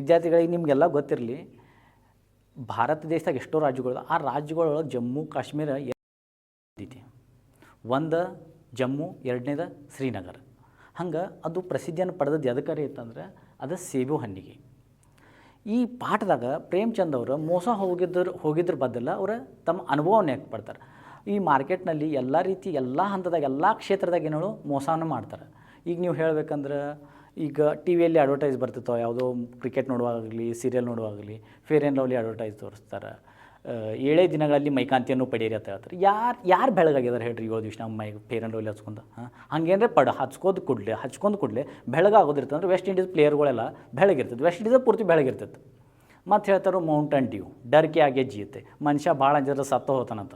ವಿದ್ಯಾರ್ಥಿಗಳಿಗೆ ನಿಮಗೆಲ್ಲ ಗೊತ್ತಿರಲಿ, ಭಾರತ ದೇಶದಾಗ ಎಷ್ಟೋ ರಾಜ್ಯಗಳು ಆ ರಾಜ್ಯಗಳೊಳಗೆ ಜಮ್ಮು, ಕಾಶ್ಮೀರ ಐತಿ. ಒಂದು ಜಮ್ಮು, ಎರಡನೇದ ಶ್ರೀನಗರ. ಹಂಗೆ ಅದು ಪ್ರಸಿದ್ಧಿಯನ್ನು ಪಡೆದದ್ದು ಎದಕರಿ ಇತ್ತಂದ್ರೆ ಅದು ಸೇಬು ಹಣ್ಣಿಗೆ. ಈ ಪಾಠದಾಗ ಪ್ರೇಮ್ಚಂದ್ ಅವರು ಮೋಸ ಹೋಗಿದ್ದರು ಹೋಗಿದ್ರ ಬದಲ ಅವರು ತಮ್ಮ ಅನುಭವವನ್ನು ಯಾಕೆ ಪಡ್ತಾರೆ ಈ ಮಾರ್ಕೆಟ್ನಲ್ಲಿ ಎಲ್ಲ ರೀತಿ ಎಲ್ಲ ಹಂತದಾಗ, ಎಲ್ಲ ಕ್ಷೇತ್ರದಾಗ ಏನೋ ಮೋಸವನ್ನು ಮಾಡ್ತಾರೆ. ಈಗ ನೀವು ಹೇಳ್ಬೇಕಂದ್ರೆ ಈಗ ಟಿ ವಿಯಲ್ಲಿ ಅಡ್ವರ್ಟೈಸ್ ಬರ್ತಿತ್ತು ಯಾವುದೋ ಕ್ರಿಕೆಟ್ ನೋಡುವಾಗಲಿ ಸೀರಿಯಲ್ ನೋಡುವಾಗಲಿ ಫೇರ್ ಆ್ಯಂಡ್ ಲವ್ಲಿ ಅಡ್ವರ್ಟೈಸ್ ತೋರಿಸ್ತಾರೆ. ಏಳೇ ದಿನಗಳಲ್ಲಿ ಮೈಕಾಂತಿಯನ್ನು ಪಡೀರಿ ಅಂತ ಹೇಳ್ತಾರೆ. ಯಾರು ಯಾರು ಬೆಳಗಾಗಿದ್ದಾರೆ ಹೇಳ್ರಿ ಏಳು ದಿವಸ ನಮ್ಮ ಮೈ ಫೇರ್ ಆ್ಯಂಡ್ ಲವ್ಲಿ ಹಚ್ಕೊಂಡು? ಹಾಂ? ಹಂಗೇನ್ರೆ ಪಡ, ಹಚ್ಕೋದು ಕೂಡಲೇ ಹಚ್ಕೊಂಡು ಕೂಡಲೇ ಬೆಳಗಾಗೋದಿರ್ತಂದ್ರೆ ವೆಸ್ಟ್ ಇಂಡೀಸ್ ಪ್ಲೇಯರ್ಗಳೆಲ್ಲ ಬೆಳಗಿರ್ತದೆ. ವೆಸ್ಟ್ ಇಂಡೀಸ್ ಪೂರ್ತಿ ಬೆಳಗಿರ್ತದೆ ಮತ್ತು ಹೇಳ್ತಾರೆ ಮೌಂಟನ್ ಡ್ಯೂ ಡರ್ಕಿ ಆಗೇ ಜೀತೆ. ಮನುಷ್ಯ ಭಾಳ ಜನ ಸತ್ತ ಹೋತಾನಂತ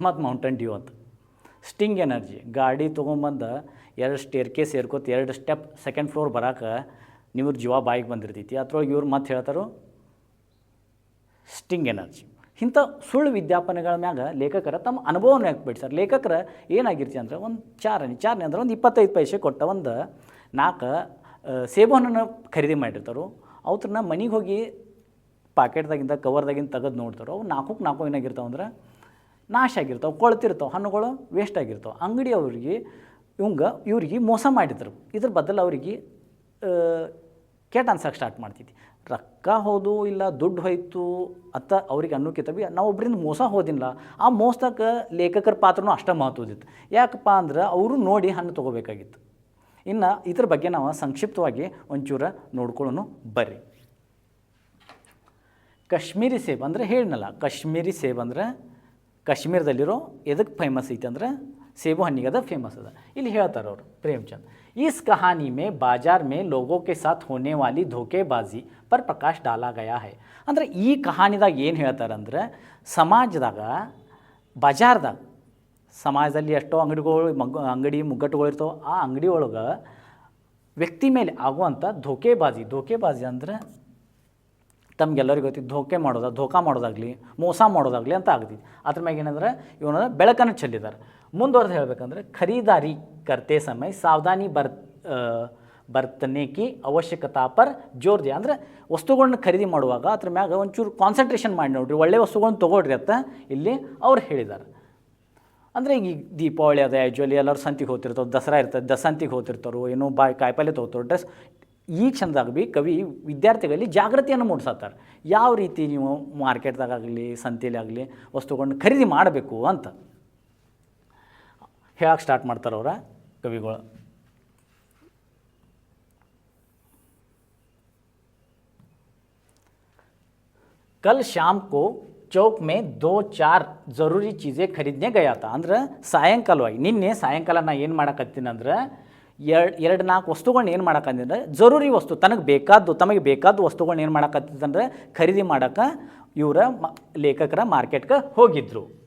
ಮತ್ತು ಮೌಂಟನ್ ಡ್ಯೂ ಅಂತ. ಸ್ಟಿಂಗ್ ಎನರ್ಜಿ ಗಾಡಿ ತೊಗೊಂಬಂದು ಎರಡು ಸ್ಟೇರ್ ಕೇಸ್ ಸೇರ್ಕೋತ ಎರಡು ಸ್ಟೆಪ್ ಸೆಕೆಂಡ್ ಫ್ಲೋರ್ ಬರಾಕ ನಿಮ್ರ ಜೀವ ಬಾಯಿಗೆ ಬಂದಿರ್ತೈತಿ. ಅದ್ರೊಳಗೆ ಇವ್ರು ಮತ್ತೆ ಹೇಳ್ತಾರೋ ಸ್ಟಿಂಗ್ ಎನರ್ಜಿ ಇಂಥ ಸುಳ್ಳು ವಿಜ್ಞಾಪನೆಗಳ ಮ್ಯಾಗ ಲೇಖಕರ ತಮ್ಮ ಅನುಭವವನ್ನು ಯಾಕೆ ಸರ್ ಲೇಖಕರ ಏನಾಗಿರ್ತಿ ಅಂದ್ರೆ ಒಂದು ಚಾರಣಿ ಚಾರಣಿ ಅಂದ್ರೆ ಒಂದು ಇಪ್ಪತ್ತೈದು ಪೈಸೆ ಕೊಟ್ಟ ಒಂದು ನಾಲ್ಕು ಸೇಬು ಹಣ್ಣನ್ನು ಖರೀದಿ ಮಾಡಿರ್ತಾರೆ. ಅವ್ರನ್ನ ಮನೆಗೆ ಹೋಗಿ ಪಾಕೆಟ್ದಾಗಿಂದ, ಕವರ್ದಾಗಿಂದ ತೆಗೆದು ನೋಡ್ತಾರೆ. ಅವು ನಾಲ್ಕು ನಾಲ್ಕು ಏನಾಗಿರ್ತಾವೆ ಅಂದ್ರೆ ನಾಶ ಆಗಿರ್ತಾವೆ, ಕೊಳ್ತಿರ್ತಾವೆ, ಹಣ್ಣುಗಳು ವೇಸ್ಟ್ ಆಗಿರ್ತಾವೆ. ಅಂಗಡಿ ಅವ್ರಿಗೆ ಇವಂಗ ಇವ್ರಿಗೆ ಮೋಸ ಮಾಡಿದ್ರು. ಇದ್ರ ಬದಲು ಅವ್ರಿಗೆ ಕೆಟ್ಟ ಅನ್ಸಕ್ಕೆ ಸ್ಟಾರ್ಟ್ ಮಾಡ್ತೈತಿ ರೊಕ್ಕ ಹೋದು ಇಲ್ಲ, ದುಡ್ಡು ಹೋಯ್ತು ಅತ್ತ ಅವ್ರಿಗೆ ಅನ್ನೋಕ್ಕಿಂತ ಬಿ ನಾವು ಒಬ್ಬರಿಂದ ಮೋಸ ಹೋದಿಲ್ಲ. ಆ ಮೋಸಕ್ಕೆ ಲೇಖಕರ ಪಾತ್ರನೂ ಅಷ್ಟೇ ಮಹತ್ವದಿತ್ತು ಯಾಕಪ್ಪ ಅಂದ್ರೆ ಅವರು ನೋಡಿ ಹಣ್ಣು ತೊಗೋಬೇಕಾಗಿತ್ತು. ಇನ್ನು ಇದ್ರ ಬಗ್ಗೆ ನಾವು ಸಂಕ್ಷಿಪ್ತವಾಗಿ ಒಂಚೂರು ನೋಡ್ಕೊಳ್ಳೋಣ ಬರ್ರಿ. ಕಾಶ್ಮೀರಿ ಸೇಬ್ ಅಂದರೆ ಹೇಳಿನಲ್ಲ, ಕಾಶ್ಮೀರಿ ಸೇಬ್ ಅಂದ್ರೆ ಕಾಶ್ಮೀರದಲ್ಲಿರೋ ಎದಕ್ಕೆ ಫೇಮಸ್ ಐತೆ ಅಂದ್ರೆ ಸೇಬು ಹಣ್ಣಿಗೆ ಅದ ಫೇಮಸ್ ಅದ ಇಲ್ಲಿ ಹೇಳ್ತಾರೆ ಅವರು ಪ್ರೇಮ್ಚಂದ್ इस कहानी में बाजार में लोगों के साथ होने वाली धोखेबाजी पर प्रकाश डाला गया है ಅಂದರೆ ಈ ಕಹಾನಿದಾಗ ಏನು ಹೇಳ್ತಾರಂದ್ರೆ ಸಮಾಜದಾಗ ಬಜಾರ್ದಾಗ ಸಮಾಜದಲ್ಲಿ ಎಷ್ಟೋ ಅಂಗಡಿಗಳು ಮಗ್ ಅಂಗಡಿ ಮುಗ್ಗಟ್ಟುಗಳು ಇರ್ತಾವೆ ಆ ಅಂಗಡಿ ಒಳಗೆ ವ್ಯಕ್ತಿ ಮೇಲೆ ಆಗುವಂಥ ಧೋಕೆಬಾಜಿ ಧೋಕೆಬಾಜಿ ಅಂದ್ರೆ ತಮಗೆಲ್ಲರಿಗೂ ಗೊತ್ತಿದ್ದು ಧೋಕೆ ಮಾಡೋದು ಧೋಕಾ ಮಾಡೋದಾಗಲಿ ಮೋಸ ಮಾಡೋದಾಗಲಿ ಅಂತ ಆಗ್ತೈತಿ ಅದ್ರ ಮ್ಯಾಗ ಏನಂದ್ರೆ ಇವನ ಬೆಳಕನ್ನು ಚೆಲ್ಲಿದ್ದಾರೆ ಮುಂದುವರೆದು ಹೇಳಬೇಕಂದ್ರೆ ಖರೀದಾರಿ ಕರ್ತೆ ಸಮಯ, ಸಾವಧಾನಿ ಬರ್ ಬರ್ತನೇಕಿ, ಅವಶ್ಯಕತಾ ಪರ್ ಜೋರ್ ದಿ ಅಂದ್ರೆ ವಸ್ತುಗಳನ್ನ ಖರೀದಿ ಮಾಡುವಾಗ ಅದ್ರ ಮ್ಯಾಗ ಒಂಚೂರು ಕಾನ್ಸಂಟ್ರೇಷನ್ ಮಾಡಿ ನೋಡ್ರಿ. ಒಳ್ಳೆ ವಸ್ತುಗಳನ್ನ ತೊಗೊಳ್ರಿ ಅಂತ ಇಲ್ಲಿ ಅವ್ರು ಹೇಳಿದ್ದಾರೆ. ಅಂದರೆ ಈಗ ದೀಪಾವಳಿ ಅದ ಯೂಜ್ವಲಿ ಎಲ್ಲರೂ ಸಂತಿಗೆ ಹೋಗ್ತಿರ್ತಾವೆ, ದಸರಾ ಇರ್ತದೆ, ದಸಂತಿಗೆ ಹೋಗ್ತಿರ್ತಾರೋ, ಏನೋ ಬಾಯ್ ಕಾಯಿಪಲ್ಲೆ ತೊಗೊತಾರೆ ಡ್ರೆಸ್. ಈ ಕ್ಷಣದಾಗ ಭೀ ಕವಿ ವಿದ್ಯಾರ್ಥಿಗಳಲ್ಲಿ ಜಾಗೃತಿಯನ್ನು ಮೂಡಿಸತ್ತಾರೆ ಯಾವ ರೀತಿ ನೀವು ಮಾರ್ಕೆಟ್ದಾಗಲಿ ಸಂತೆಲಿ ಆಗಲಿ ವಸ್ತುಗಳನ್ನ ಖರೀದಿ ಮಾಡಬೇಕು ಅಂತ. ಹೇಳಕ್ಕೆ ಸ್ಟಾರ್ಟ್ ಮಾಡ್ತಾರೆ ಅವರ ಕವಿಗಳು. ಕಲ್ ಶಾಮ್ಕು ಚೌಕ್ ಮೇ ದೋ ಚಾರ್ ಜರೂರಿ ಚೀಜೆ ಖರೀದನೆ ಗಯಾತ. ಅಂದ್ರೆ ಸಾಯಂಕಾಲವಾಗಿ, ನಿನ್ನೆ ಸಾಯಂಕಾಲ ನಾ ಏನು ಮಾಡಕತ್ತೀನಿ ಅಂದ್ರೆ ಎರಡು ಎರಡು ನಾಲ್ಕು ವಸ್ತುಗಳನ್ನ ಏನು ಮಾಡಕ್ಕಂದ್ರೆ ಜರೂರಿ ವಸ್ತು, ತನಗೆ ಬೇಕಾದ್ದು, ತಮಗೆ ಬೇಕಾದ ವಸ್ತುಗಳನ್ನ ಏನು ಮಾಡಕತ್ತಿದಂದ್ರೆ ಖರೀದಿ ಮಾಡೋಕೆ ಇವರ ಮ, ಲೇಖಕರ ಮಾರ್ಕೆಟ್ಗೆ ಹೋಗಿದ್ದರು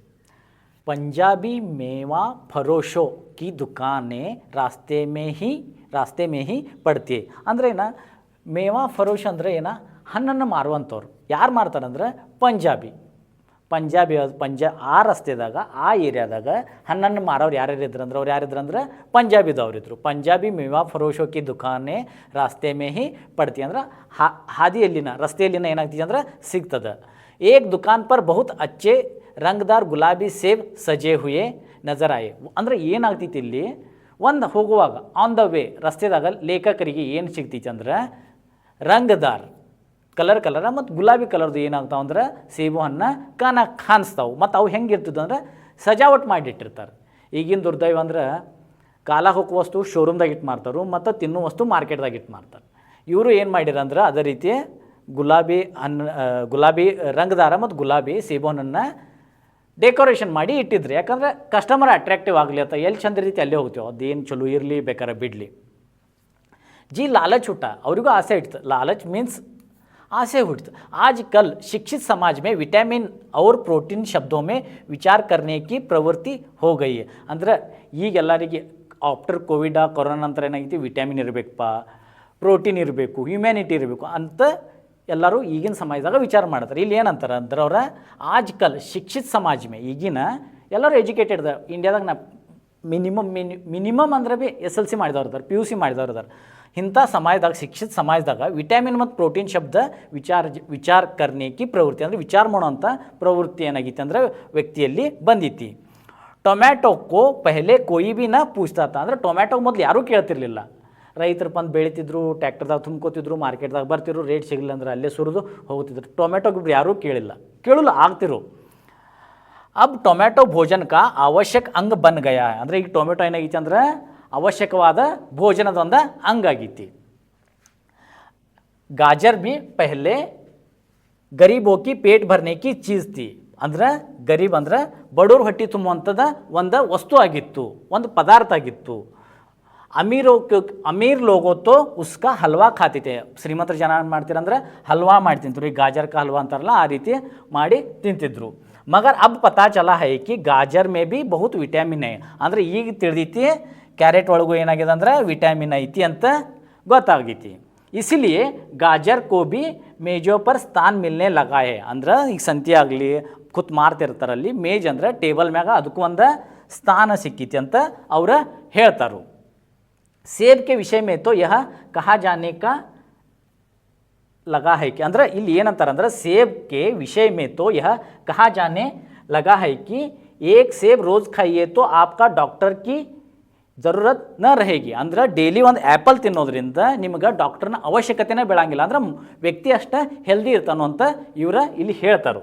पंजाबी मेवा फरोशो की दुकानें रास्ते में ही ರಾಸ್ತೆ ಮೇ ಹಿ ಪಡ್ತಿ ಅಂದ್ರೆ ಏನ ಮೇವಾ ಫರೋಶ್ ಅಂದ್ರೆ ಏನ ಹಣ್ಣನ್ನು ಮಾರುವಂಥವ್ರು ಯಾರು ಮಾರ್ತಾರಂದ್ರೆ ಪಂಜಾಬಿ ಪಂಜಾಬಿ ಅದ್- ಪಂಜಾ ಆ ರಸ್ತೆದಾಗ ಆ ಏರಿಯಾದಾಗ ಹಣ್ಣನ್ನು ಮಾರೋರು ಯಾರ್ಯಾರು ಇದ್ರು ಅಂದ್ರೆ ಅವ್ರು ಯಾರಿದ್ರು ಅಂದ್ರೆ ಪಂಜಾಬಿದವ್ರು ಇದ್ರು ಪಂಜಾಬಿ ಮೇವಾ ಫರೋಶೋ ಕಿ ದುಕಾನೆ ರಾಸ್ತೆ ಮೇ ಹಿ ಪಡ್ತಿ ಅಂದ್ರೆ ಹಾ ಹಾದಿಯಲ್ಲಿನ ರಸ್ತೆಯಲ್ಲಿನ ಏನಾಗ್ತದೆ ಅಂದ್ರೆ ಸಿಗ್ತದೆ ಏಕ್ ದುಕಾನ್ ಪರ್ ಬಹುತ್ ಅಚ್ಚೆ ರಂಗದಾರ್ ಗುಲಾಬಿ ಸೇಬ್ ಸಜೆ ಹುಯೆ ನಜರ್ ಆಯೆ ಅಂದ್ರೆ ಏನಾಗ್ತೈತಿ ಇಲ್ಲಿ? ಒಂದು ಹೋಗುವಾಗ ಆನ್ ದ ವೇ ರಸ್ತೆದಾಗ ಲೇಖಕರಿಗೆ ಏನು ಸಿಗ್ತೈತಿ ಅಂದ್ರೆ, ರಂಗದಾರ್ ಕಲರ್ ಕಲರ ಮತ್ತು ಗುಲಾಬಿ ಕಲರ್ದು ಏನಾಗ್ತಾವೆ ಅಂದ್ರೆ, ಸೇಬು ಹಣ್ಣು ಕಾನ ಕಾಣಿಸ್ತಾವೆ. ಮತ್ತು ಅವು ಹೆಂಗೆ ಇರ್ತದೆ ಅಂದ್ರೆ, ಸಜಾವಟ್ ಮಾಡಿಟ್ಟಿರ್ತಾರೆ. ಈಗಿನ ದುರ್ದೈವ ಅಂದ್ರೆ, ಕಾಲ ಹೋಗುವ ವಸ್ತು ಶೋರೂಮ್ದಾಗ ಇಟ್ಟು ಮಾರ್ತಾರೆ ಮತ್ತು ತಿನ್ನುವ ವಸ್ತು ಮಾರ್ಕೆಟ್ದಾಗ ಇಟ್ಟು ಮಾರ್ತಾರೆ ಇವರು ಏನು ಮಾಡ್ಯಾರ ಅಂದ್ರೆ, ಅದೇ ರೀತಿ ಗುಲಾಬಿ ಹಣ್ಣು ಗುಲಾಬಿ ರಂಗದಾರ ಮತ್ತು ಗುಲಾಬಿ ಸೇಬು ಹಣ್ಣನ್ನು ಡೆಕೋರೇಷನ್ ಮಾಡಿ ಇಟ್ಟಿದ್ರು ಯಾಕಂದ್ರೆ ಕಸ್ಟಮರ್ ಅಟ್ರಾಕ್ಟಿವ್ ಆಗಲಿ ಅಂತ ಎಲ್ಲಿ ಚಂದ ರೀತಿ ಅಲ್ಲೇ ಹೋಗ್ತೀವಿ ಅದೇನು ಚಲೋ ಇರಲಿ ಬೇಕಾರೆ ಬಿಡಲಿ जी लालच उठा ಅವ್ರಿಗೂ ಆಸೆ ಇಡ್ತು लालच मीन्स आसे हुट आज कल शिक्षित समाज में विटामिन और प्रोटीन शब्दों में विचार करने की प्रवृत्ति हो गई है ಅಂದ್ರೆ ಈಗ ಎಲ್ಲರಿಗೆ ಆಫ್ಟರ್ ಕೋವಿಡ ಕೊರೋನಾ ನಂತರ ಏನಾಗೈತಿ ವಿಟಮಿನ್ ಇರಬೇಕಪ್ಪ ಪ್ರೋಟೀನ್ ಇರಬೇಕು ಹ್ಯುಮ್ಯಾನಿಟಿ ಇರಬೇಕು ಅಂತ ಎಲ್ಲರೂ ಈಗಿನ ಸಮಾಜದಾಗ ವಿಚಾರ ಮಾಡ್ತಾರೆ. ಇಲ್ಲಿ ಏನಂತಾರೆ ಅಂದ್ರೆ ಅವರ ಆಜ್ ಕಲ್ ಶಿಕ್ಷಿತ್ ಸಮಾಜ ಮೇ ಈಗಿನ ಎಲ್ಲರೂ ಎಜುಕೇಟೆಡ್ ಇಂಡಿಯಾದಾಗ ನಾ ಮಿನಿಮಮ್ ಮಿನಿ ಮಿನಿಮಮ್ ಅಂದ್ರೆ ಬಿ ಎಸ್ ಎಲ್ ಸಿ ಮಾಡಿದವ್ರು ಇದಾರೆ, ಪಿ ಯು ಸಿ ಮಾಡಿದವ್ರು ಇದಾರೆ. ಇಂಥ ಸಮಾಜದಾಗ, ಶಿಕ್ಷಿತ ಸಮಾಜದಾಗ ವಿಟಮಿನ್ ಮತ್ತು ಪ್ರೋಟೀನ್ ಶಬ್ದ ವಿಚಾರ ವಿಚಾರ ಕರ್ನೇಕಿ ಪ್ರವೃತ್ತಿ ಅಂದರೆ ವಿಚಾರ ಮಾಡೋಂಥ ಪ್ರವೃತ್ತಿ ಏನಾಗಿತ್ತು ಅಂದರೆ ವ್ಯಕ್ತಿಯಲ್ಲಿ ಬಂದಿತ್ತು ಟೊಮ್ಯಾಟೊಕ್ಕೋ ಪೆಹಲೆ ಕೊಯ್ ಬಿ ನಾ ಪೂಜ್ತಾತ ಅಂದರೆ ಟೊಮ್ಯಾಟೊ ಮೊದಲು ಯಾರೂ ಕೇಳ್ತಿರ್ಲಿಲ್ಲ. ರೈತರು ಬಂದು ಬೆಳೀತಿದ್ರು, ಟ್ಯಾಕ್ಟರ್ದಾಗ ತುಂಬ್ಕೋತಿದ್ರು, ಮಾರ್ಕೆಟ್ದಾಗ ಬರ್ತಿದ್ರು ರೇಟ್ ಸಿಗಲಿಲ್ಲ ಅಂದ್ರೆ ಅಲ್ಲೇ ಸುರಿದು ಹೋಗ್ತಿದ್ರು ಟೊಮ್ಯಾಟೊ ಯಾರೂ ಕೇಳಿಲ್ಲ. ಕೇಳಲು ಆಗ್ತಿರು. ಅಬ್ ಟೊಮ್ಯಾಟೊ ಭೋಜನಕ್ಕೆ ಅವಶ್ಯಕ ಅಂಗ ಬನ್ ಗಯ. ಅಂದರೆ ಈಗ ಟೊಮೆಟೊ ಏನಾಗೈತಿ ಅಂದ್ರೆ ಅವಶ್ಯಕವಾದ ಭೋಜನದ ಒಂದು ಅಂಗಾಗೈತಿ ಗಾಜರ್ ಬಿ ಪೆಹಲೆ, ಗರೀಬ್ ಹೋಗಿ ಪೇಟ್ ಭರ್ನೇಕಿ ಚೀಸ್ತಿ. ಅಂದ್ರೆ ಗರೀಬ್ ಅಂದ್ರೆ ಬಡವ್ರ ಹೊಟ್ಟೆ ತುಂಬುವಂಥದ್ದು ಒಂದು ವಸ್ತು ಆಗಿತ್ತು, ಒಂದು ಪದಾರ್ಥ ಆಗಿತ್ತು. ಅಮೀರೋ ಅಮೀರ್ ಲೋಗೋತ್ತು ಉಸ್ಕಾ ಹಲ್ವಾ ಖಾತಿತೆ. ಶ್ರೀಮಂತರ ಜನ ಏನು ಮಾಡ್ತೀರಂದ್ರೆ ಹಲ್ವಾ ಮಾಡಿ ತಿಂತರು ಈ ಗಾಜರ್ ಹಲ್ವಾ ಅಂತಾರಲ್ಲ, ಆ ರೀತಿ ಮಾಡಿ ತಿಂತಿದ್ರು. ಮಗರ್ ಅಬ್ ಪತಾ ಚಲ ಹೈಕಿ ಗಾಜರ್ ಮೇ ಬಿ ಬಹುತ್ ವಿಟ್ಯಾಮಿನ್ ಐ ಅಂದರೆ ಈಗ ತಿಳಿದೈತಿ, ಕ್ಯಾರೆಟ್ ಒಳಗೂ ಏನಾಗಿದೆ ಅಂದ್ರೆ ವಿಟ್ಯಾಮಿನ್ ಐತಿ ಅಂತ ಗೊತ್ತಾಗೈತಿ ಇಸಿಲಿಯೇ ಗಾಜರ್ ಕೋಬಿ ಮೇಜೋಪರ್ ಮೇಜೋ ಪರ್ ಸ್ಥಾನ್ ಮಿಲ್ನೆ ಲಗಾಯೆ ಅಂದ್ರೆ ಈಗ ಸಂತಿ ಆಗಲಿ, ಕುತ್ ಮಾರ್ತಿರ್ತಾರಲ್ಲಿ ಮೇಜ್ ಅಂದರೆ ಟೇಬಲ್ ಮ್ಯಾಗ ಅದಕ್ಕೂ ಒಂದು ಸ್ಥಾನ ಸಿಕ್ಕೈತಿ ಅಂತ ಅವ್ರು ಹೇಳ್ತಾರು. ಸೇಬ್ ಕೆ ವಿಷಯ ಮೇ ತೋ ಯಹ ಕಹಾ ಜಾನೆ ಕಾ लगा है कि ಅಂದ್ರೆ ಇಲ್ಲಿ ಏನಂತಾರೆ ಅಂದ್ರೆ ಸೇಬ್ के विषय में तो यह कहा जाने लगा है कि एक सेब रोज खाइए तो आपका डॉक्टर की ಜರೂರತ್ ನ रहेगी ಅಂದ್ರೆ ಡೈಲಿ ಒಂದು ಆ್ಯಪಲ್ ತಿನ್ನೋದ್ರಿಂದ ನಿಮ್ಗೆ ಡಾಕ್ಟರ್ನ ಅವಶ್ಯಕತೆನೇ ಬೀಳಂಗಿಲ್ಲ ಅಂದ್ರೆ ವ್ಯಕ್ತಿ ಅಷ್ಟ ಹೆಲ್ದಿ ಇರ್ತಾನೋ ಅಂತ ಇವ್ರ ಇಲ್ಲಿ ಹೇಳ್ತಾರೆ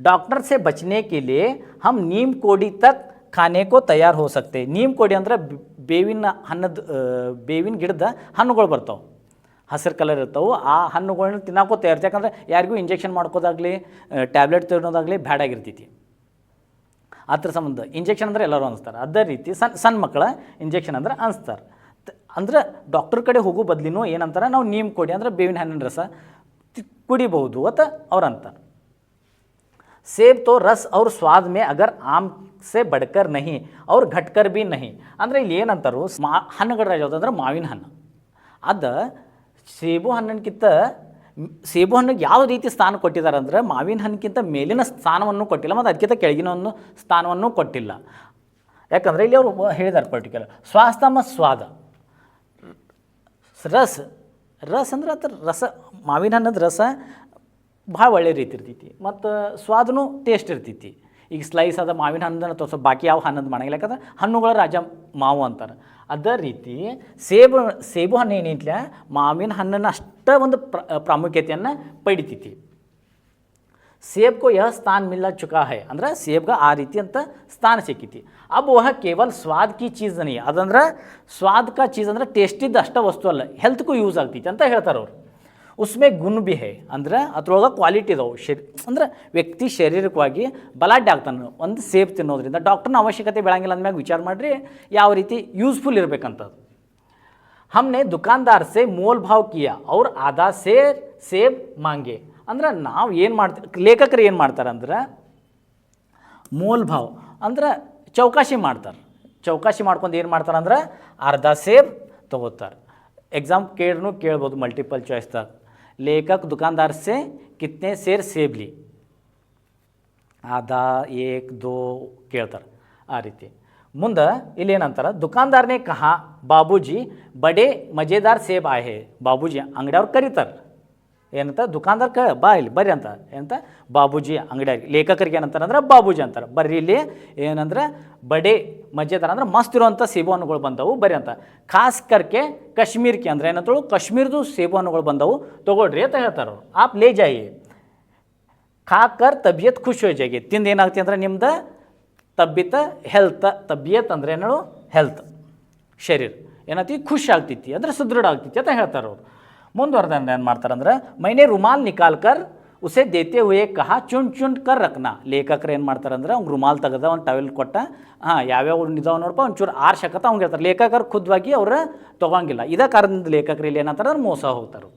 डॉक्टर से बचने के लिए हम नीम कोड़ी तक खाने को तैयार हो सकते हैं ನೀಮ್ ಕೋಡಿ ಅಂದ್ರೆ ಬೆ- ಬೇವಿನ ಹಣ್ಣದ ಬೇವಿನ ಗಿಡದ ಹಣ್ಣುಗಳು ಬರ್ತಾವೆ. ಹಸಿರು ಕಲರ್ ಇರ್ತಾವೆ. ಆ ಹಣ್ಣುಗಳನ್ನ ತಿನ್ನಾಕೋ ತಯಾರಿಸಿ. ಯಾಕಂದರೆ ಯಾರಿಗೂ ಇಂಜೆಕ್ಷನ್ ಮಾಡ್ಕೋದಾಗಲಿ ಟ್ಯಾಬ್ಲೆಟ್ ತಿನ್ನೋದಾಗಲಿ ಬ್ಯಾಡಾಗಿರ್ತೈತಿ ಅದ್ರ ಸಂಬಂಧ ಇಂಜೆಕ್ಷನ್ ಅಂದ್ರೆ ಎಲ್ಲರೂ ಅನಿಸ್ತಾರೆ. ಅದೇ ರೀತಿ ಸಣ್ಣ ಸಣ್ಣ ಮಕ್ಕಳ ಇಂಜೆಕ್ಷನ್ ಅಂದ್ರೆ ಅನಿಸ್ತಾರೆ. ಅಂದ್ರೆ ಡಾಕ್ಟರ್ ಕಡೆ ಹೋಗೋ ಬದ್ಲಿನೂ ಏನಂತಾರೆ, ನಾವು ನೀಮ್ ಕೊಡಿ ಅಂದ್ರೆ ಬೇವಿನ ಹಣ್ಣಿನ ರಸ ಕುಡಿಬಹುದು ಅಂತ ಅವ್ರು ಅಂತಾರೆ. सेब तो रस और स्वाद में अगर आम से बढ़कर नहीं और घटकर भी नहीं ಅಂದರೆ ಇಲ್ಲಿ ಏನಂತಾರು ಮಾ ಹಣ್ಣುಗಳ ರಾಜ ಯಾವ್ದು ಅಂದ್ರೆ ಮಾವಿನ ಹಣ್ಣು ಅದು ಸೇಬು ಹಣ್ಣಿನಕ್ಕಿಂತ ಮ್- ಸೇಬು ಹಣ್ಣಿಗೆ ಯಾವ ರೀತಿ ಸ್ಥಾನ ಕೊಟ್ಟಿದ್ದಾರೆ ಅಂದ್ರೆ ಮಾವಿನ ಹಣ್ಣಿಗಿಂತ ಮೇಲಿನ ಸ್ಥಾನವನ್ನು ಕೊಟ್ಟಿಲ್ಲ ಮತ್ತು ಅದಕ್ಕಿಂತ ಕೆಳಗಿನ ಒಂದು ಸ್ಥಾನವನ್ನು ಕೊಟ್ಟಿಲ್ಲ ಯಾಕಂದರೆ ಇಲ್ಲಿ ಅವರು ಹೇಳಿದ್ದಾರೆ ಪರ್ಟಿಕ್ಯುಲರ್ ಸ್ವಾಸ್ಥ್ಯ ಮತ್ತು ಸ್ವಾದ ರಸ ರಸ ಅಂದ್ರೆ ಅದ್ರ ರಸ ಮಾವಿನ ಹಣ್ಣದ ರಸ ಭಾಳ ಒಳ್ಳೆ ರೀತಿ ಇರ್ತೈತಿ. ಮತ್ತು ಸ್ವಾದನೂ ಟೇಸ್ಟ್ ಇರ್ತೈತಿ. ಈಗ ಸ್ಲೈಸ್ ಅದ ಮಾವಿನ ಹಣ್ಣು ಅಥವಾ ಸ್ವಲ್ಪ ಬಾಕಿ ಯಾವ ಹಣ್ಣು ಮಾಡಂಗಿಲ್ಲ ಯಾಕಂದ್ರೆ ಹಣ್ಣುಗಳ ರಾಜ ಮಾವು ಅಂತಾರೆ. ಅದೇ ರೀತಿ ಸೇಬು ಸೇಬು ಹಣ್ಣು ಏನಿಲ್ಲ ಮಾವಿನ ಹಣ್ಣನ್ನು ಅಷ್ಟ ಒಂದು ಪ್ರ, ಪ್ರಾಮುಖ್ಯತೆಯನ್ನು ಪಡಿತೈತಿ. ಸೇಬ್ಗೂ ಯಹ ಸ್ಥಾನ ಮಿಲ್ಲ ಚುಕಾ ಹೈ? ಅಂದ್ರೆ ಸೇಬ್ಗೆ ಆ ರೀತಿ ಅಂತ ಸ್ಥಾನ ಸಿಕ್ಕಿತಿ. ಅಬ್ಬ ಊಹ ಕೇವಲ ಸ್ವಾದ ಕಿ ಚೀಸ್ ನೀ ಅದಂದ್ರೆ ಸ್ವಾದ ಕಾ ಚೀಸ್ ಅಂದ್ರೆ ಟೇಸ್ಟಿದ್ದು ಅಷ್ಟೇ ವಸ್ತು ಅಲ್ಲ. ಹೆಲ್ತ್ಗೂ ಯೂಸ್ ಆಗ್ತೈತಿ ಅಂತ ಹೇಳ್ತಾರೆ ಅವರು. ಉಸ್ಮೆ ಗುಣ ಬಿ ಹೇ. ಅಂದ್ರೆ ಅದ್ರೊಳಗೆ ಕ್ವಾಲಿಟಿ ಇದಾವೆ. ಶರಿ, ಅಂದ್ರೆ ವ್ಯಕ್ತಿ ಶಾರೀರಿಕವಾಗಿ ಬಲಾಢ್ಯ ಆಗ್ತಾನೆ. ಒಂದು ಸೇಫ್ ತಿನ್ನೋದ್ರಿಂದ ಡಾಕ್ಟ್ರನ ಅವಶ್ಯಕತೆ ಬೆಳಂಗಿಲ್ಲ ಅಂದಮ್ಯಾಗ ವಿಚಾರ ಮಾಡಿರಿ, ಯಾವ ರೀತಿ ಯೂಸ್ಫುಲ್ ಇರಬೇಕಂತದ್ದು. ಹಮ್ನೆ ದುಕಾನ್ದಾರ್ ಸೆ ಮೋಲ್ ಭಾವ್ ಕಿಯಾ, ಅವ್ರ ಆದಾ ಸೇರ್ ಸೇಬ್ ಮಾಂಗೆ. ಅಂದ್ರೆ ನಾವು ಏನು ಮಾಡ್ತೀವಿ ಲೇಖಕರು ಏನು ಮಾಡ್ತಾರೆ ಅಂದ್ರೆ, ಮೋಲ್ ಭಾವ್, ಅಂದ್ರೆ ಚೌಕಾಶಿ ಮಾಡ್ತಾರೆ. ಚೌಕಾಶಿ ಮಾಡ್ಕೊಂಡು ಏನು ಮಾಡ್ತಾರೆ ಅಂದ್ರೆ, ಅರ್ಧ ಸೇಬ್ ತೊಗೋತಾರೆ. ಎಕ್ಸಾಮ್ ಕೇಳ್ರೂ ಕೇಳ್ಬೋದು ಮಲ್ಟಿಪಲ್ ಚಾಯ್ಸ್ದಾಗ ಲೇಖಕ್ ದುಕಾನ್ದಾರ್ ಸೆ ಕಿತ್ನೆ ಸೇರ್ ಸೇಬ್ ಲಿ ಆಧಾ ಏಕ್ ದೋ ಕೇಳ್ತಾರೆ ಆ ರೀತಿ ಮುಂದೆ ಇಲ್ಲಿ ಏನಂತಾರೆ ದುಕಾನ್ದಾರ್ನೇ ಕಹಾ ಬಾಬೂಜಿ ಬಡೇ ಮಜೇದಾರ್ ಸೇಬ್ ಆಯ್ ಹೇ ಬಾಬೂಜಿ ಅಂಗಡಿಯವ್ರು ಕರೀತಾರೆ ಏನಂತ ದುಕಾನ್ದಾರ ಕ ಬಾ ಇಲ್ಲಿ, ಬರ್ರಿ ಅಂತ. ಏನಂತ? ಬಾಬೂಜಿ ಅಂಗಡಿಯಾಗಿ ಲೇಖಕರಿಗೆ ಏನಂತಾರೆ ಅಂದ್ರೆ ಬಾಬೂಜಿ ಅಂತಾರೆ. ಬರ್ರಿ ಇಲ್ಲಿ. ಏನಂದ್ರೆ? ಬಡೆ ಮಜೆದಾರ ಅಂದ್ರೆ ಮಸ್ತ್ ಇರುವಂಥ ಸೇಬು ಹಣ್ಣುಗಳು ಬಂದವು. ಬರ್ರಿ ಅಂತ. ಖಾಸ್ ಕರ್ಕೆ ಕಾಶ್ಮೀರ್ಕೆ ಅಂದ್ರೆ ಏನಂತಳು? ಕಾಶ್ಮೀರ್ದು ಸೇಬು ಹಣ್ಣುಗಳು ಬಂದವು. ತೊಗೊಳ್ರಿ ಅಂತ ಹೇಳ್ತಾರೆ ಅವರು. ಆಪ್ ಲೇಜಾಯಿ. ಖಾಕರ್ ತಬಿಯತ್ ಖುಷಿ ಹೋಯ್ ಜಾಗಿ ತಿಂದು ಏನಾಗ್ತಿ ಅಂದ್ರೆ ನಿಮ್ದು ತಬ್ಬಿತ ಹೆಲ್ತ್. ತಬಿಯತ್ ಅಂದ್ರೆ ಏನೋ ಹೆಲ್ತ್. ಶರೀರ. ಏನತಿ? ಖುಷಿ ಆಗ್ತೈತಿ ಅಂದರೆ ಸುದೃಢ ಆಗ್ತೈತಿ ಅಂತ ಹೇಳ್ತಾರೆ ಅವರು. ಮುಂದುವರೆದ ಏನು ಮಾಡ್ತಾರೆ ಅಂದ್ರೆ ಮೈನೆ ರುಮಾಲ್ ನಿಕಾಲ್ಕರ್ ಉಸೆ ದೇತೆ ಹುಯೇ ಕಹ ಚುಂಡ್ ಚುಂಡ್ ಕರ್ ರಕ್ನ ಲೇಖಕರು ಏನು ಮಾಡ್ತಾರೆ ಅಂದ್ರೆ ಅವ್ನು ರುಮಾಲ್ ತೆಗೆದ ಒಂದು ಟವೆಲ್ ಕೊಟ್ಟ ಹಾಂ ಯಾವ್ಯಾವ ಇದಾವೆ ನೋಡಪ್ಪ ಒಂಚೂರು ಆರ್ಶಕತ ಅವ್ನು ಹೇಳ್ತಾರೆ ಲೇಖಕರು ಖುದ್ವಾಗಿ ಅವ್ರು ತೊಗೊಂಗಿಲ್ಲ ಇದೇ ಕಾರಣದಿಂದ ಲೇಖಕರು ಇಲ್ಲಿ ಏನಂತಾರೆ ಅಂದ್ರೆ ಮೋಸ ಹೋಗ್ತಾರೆ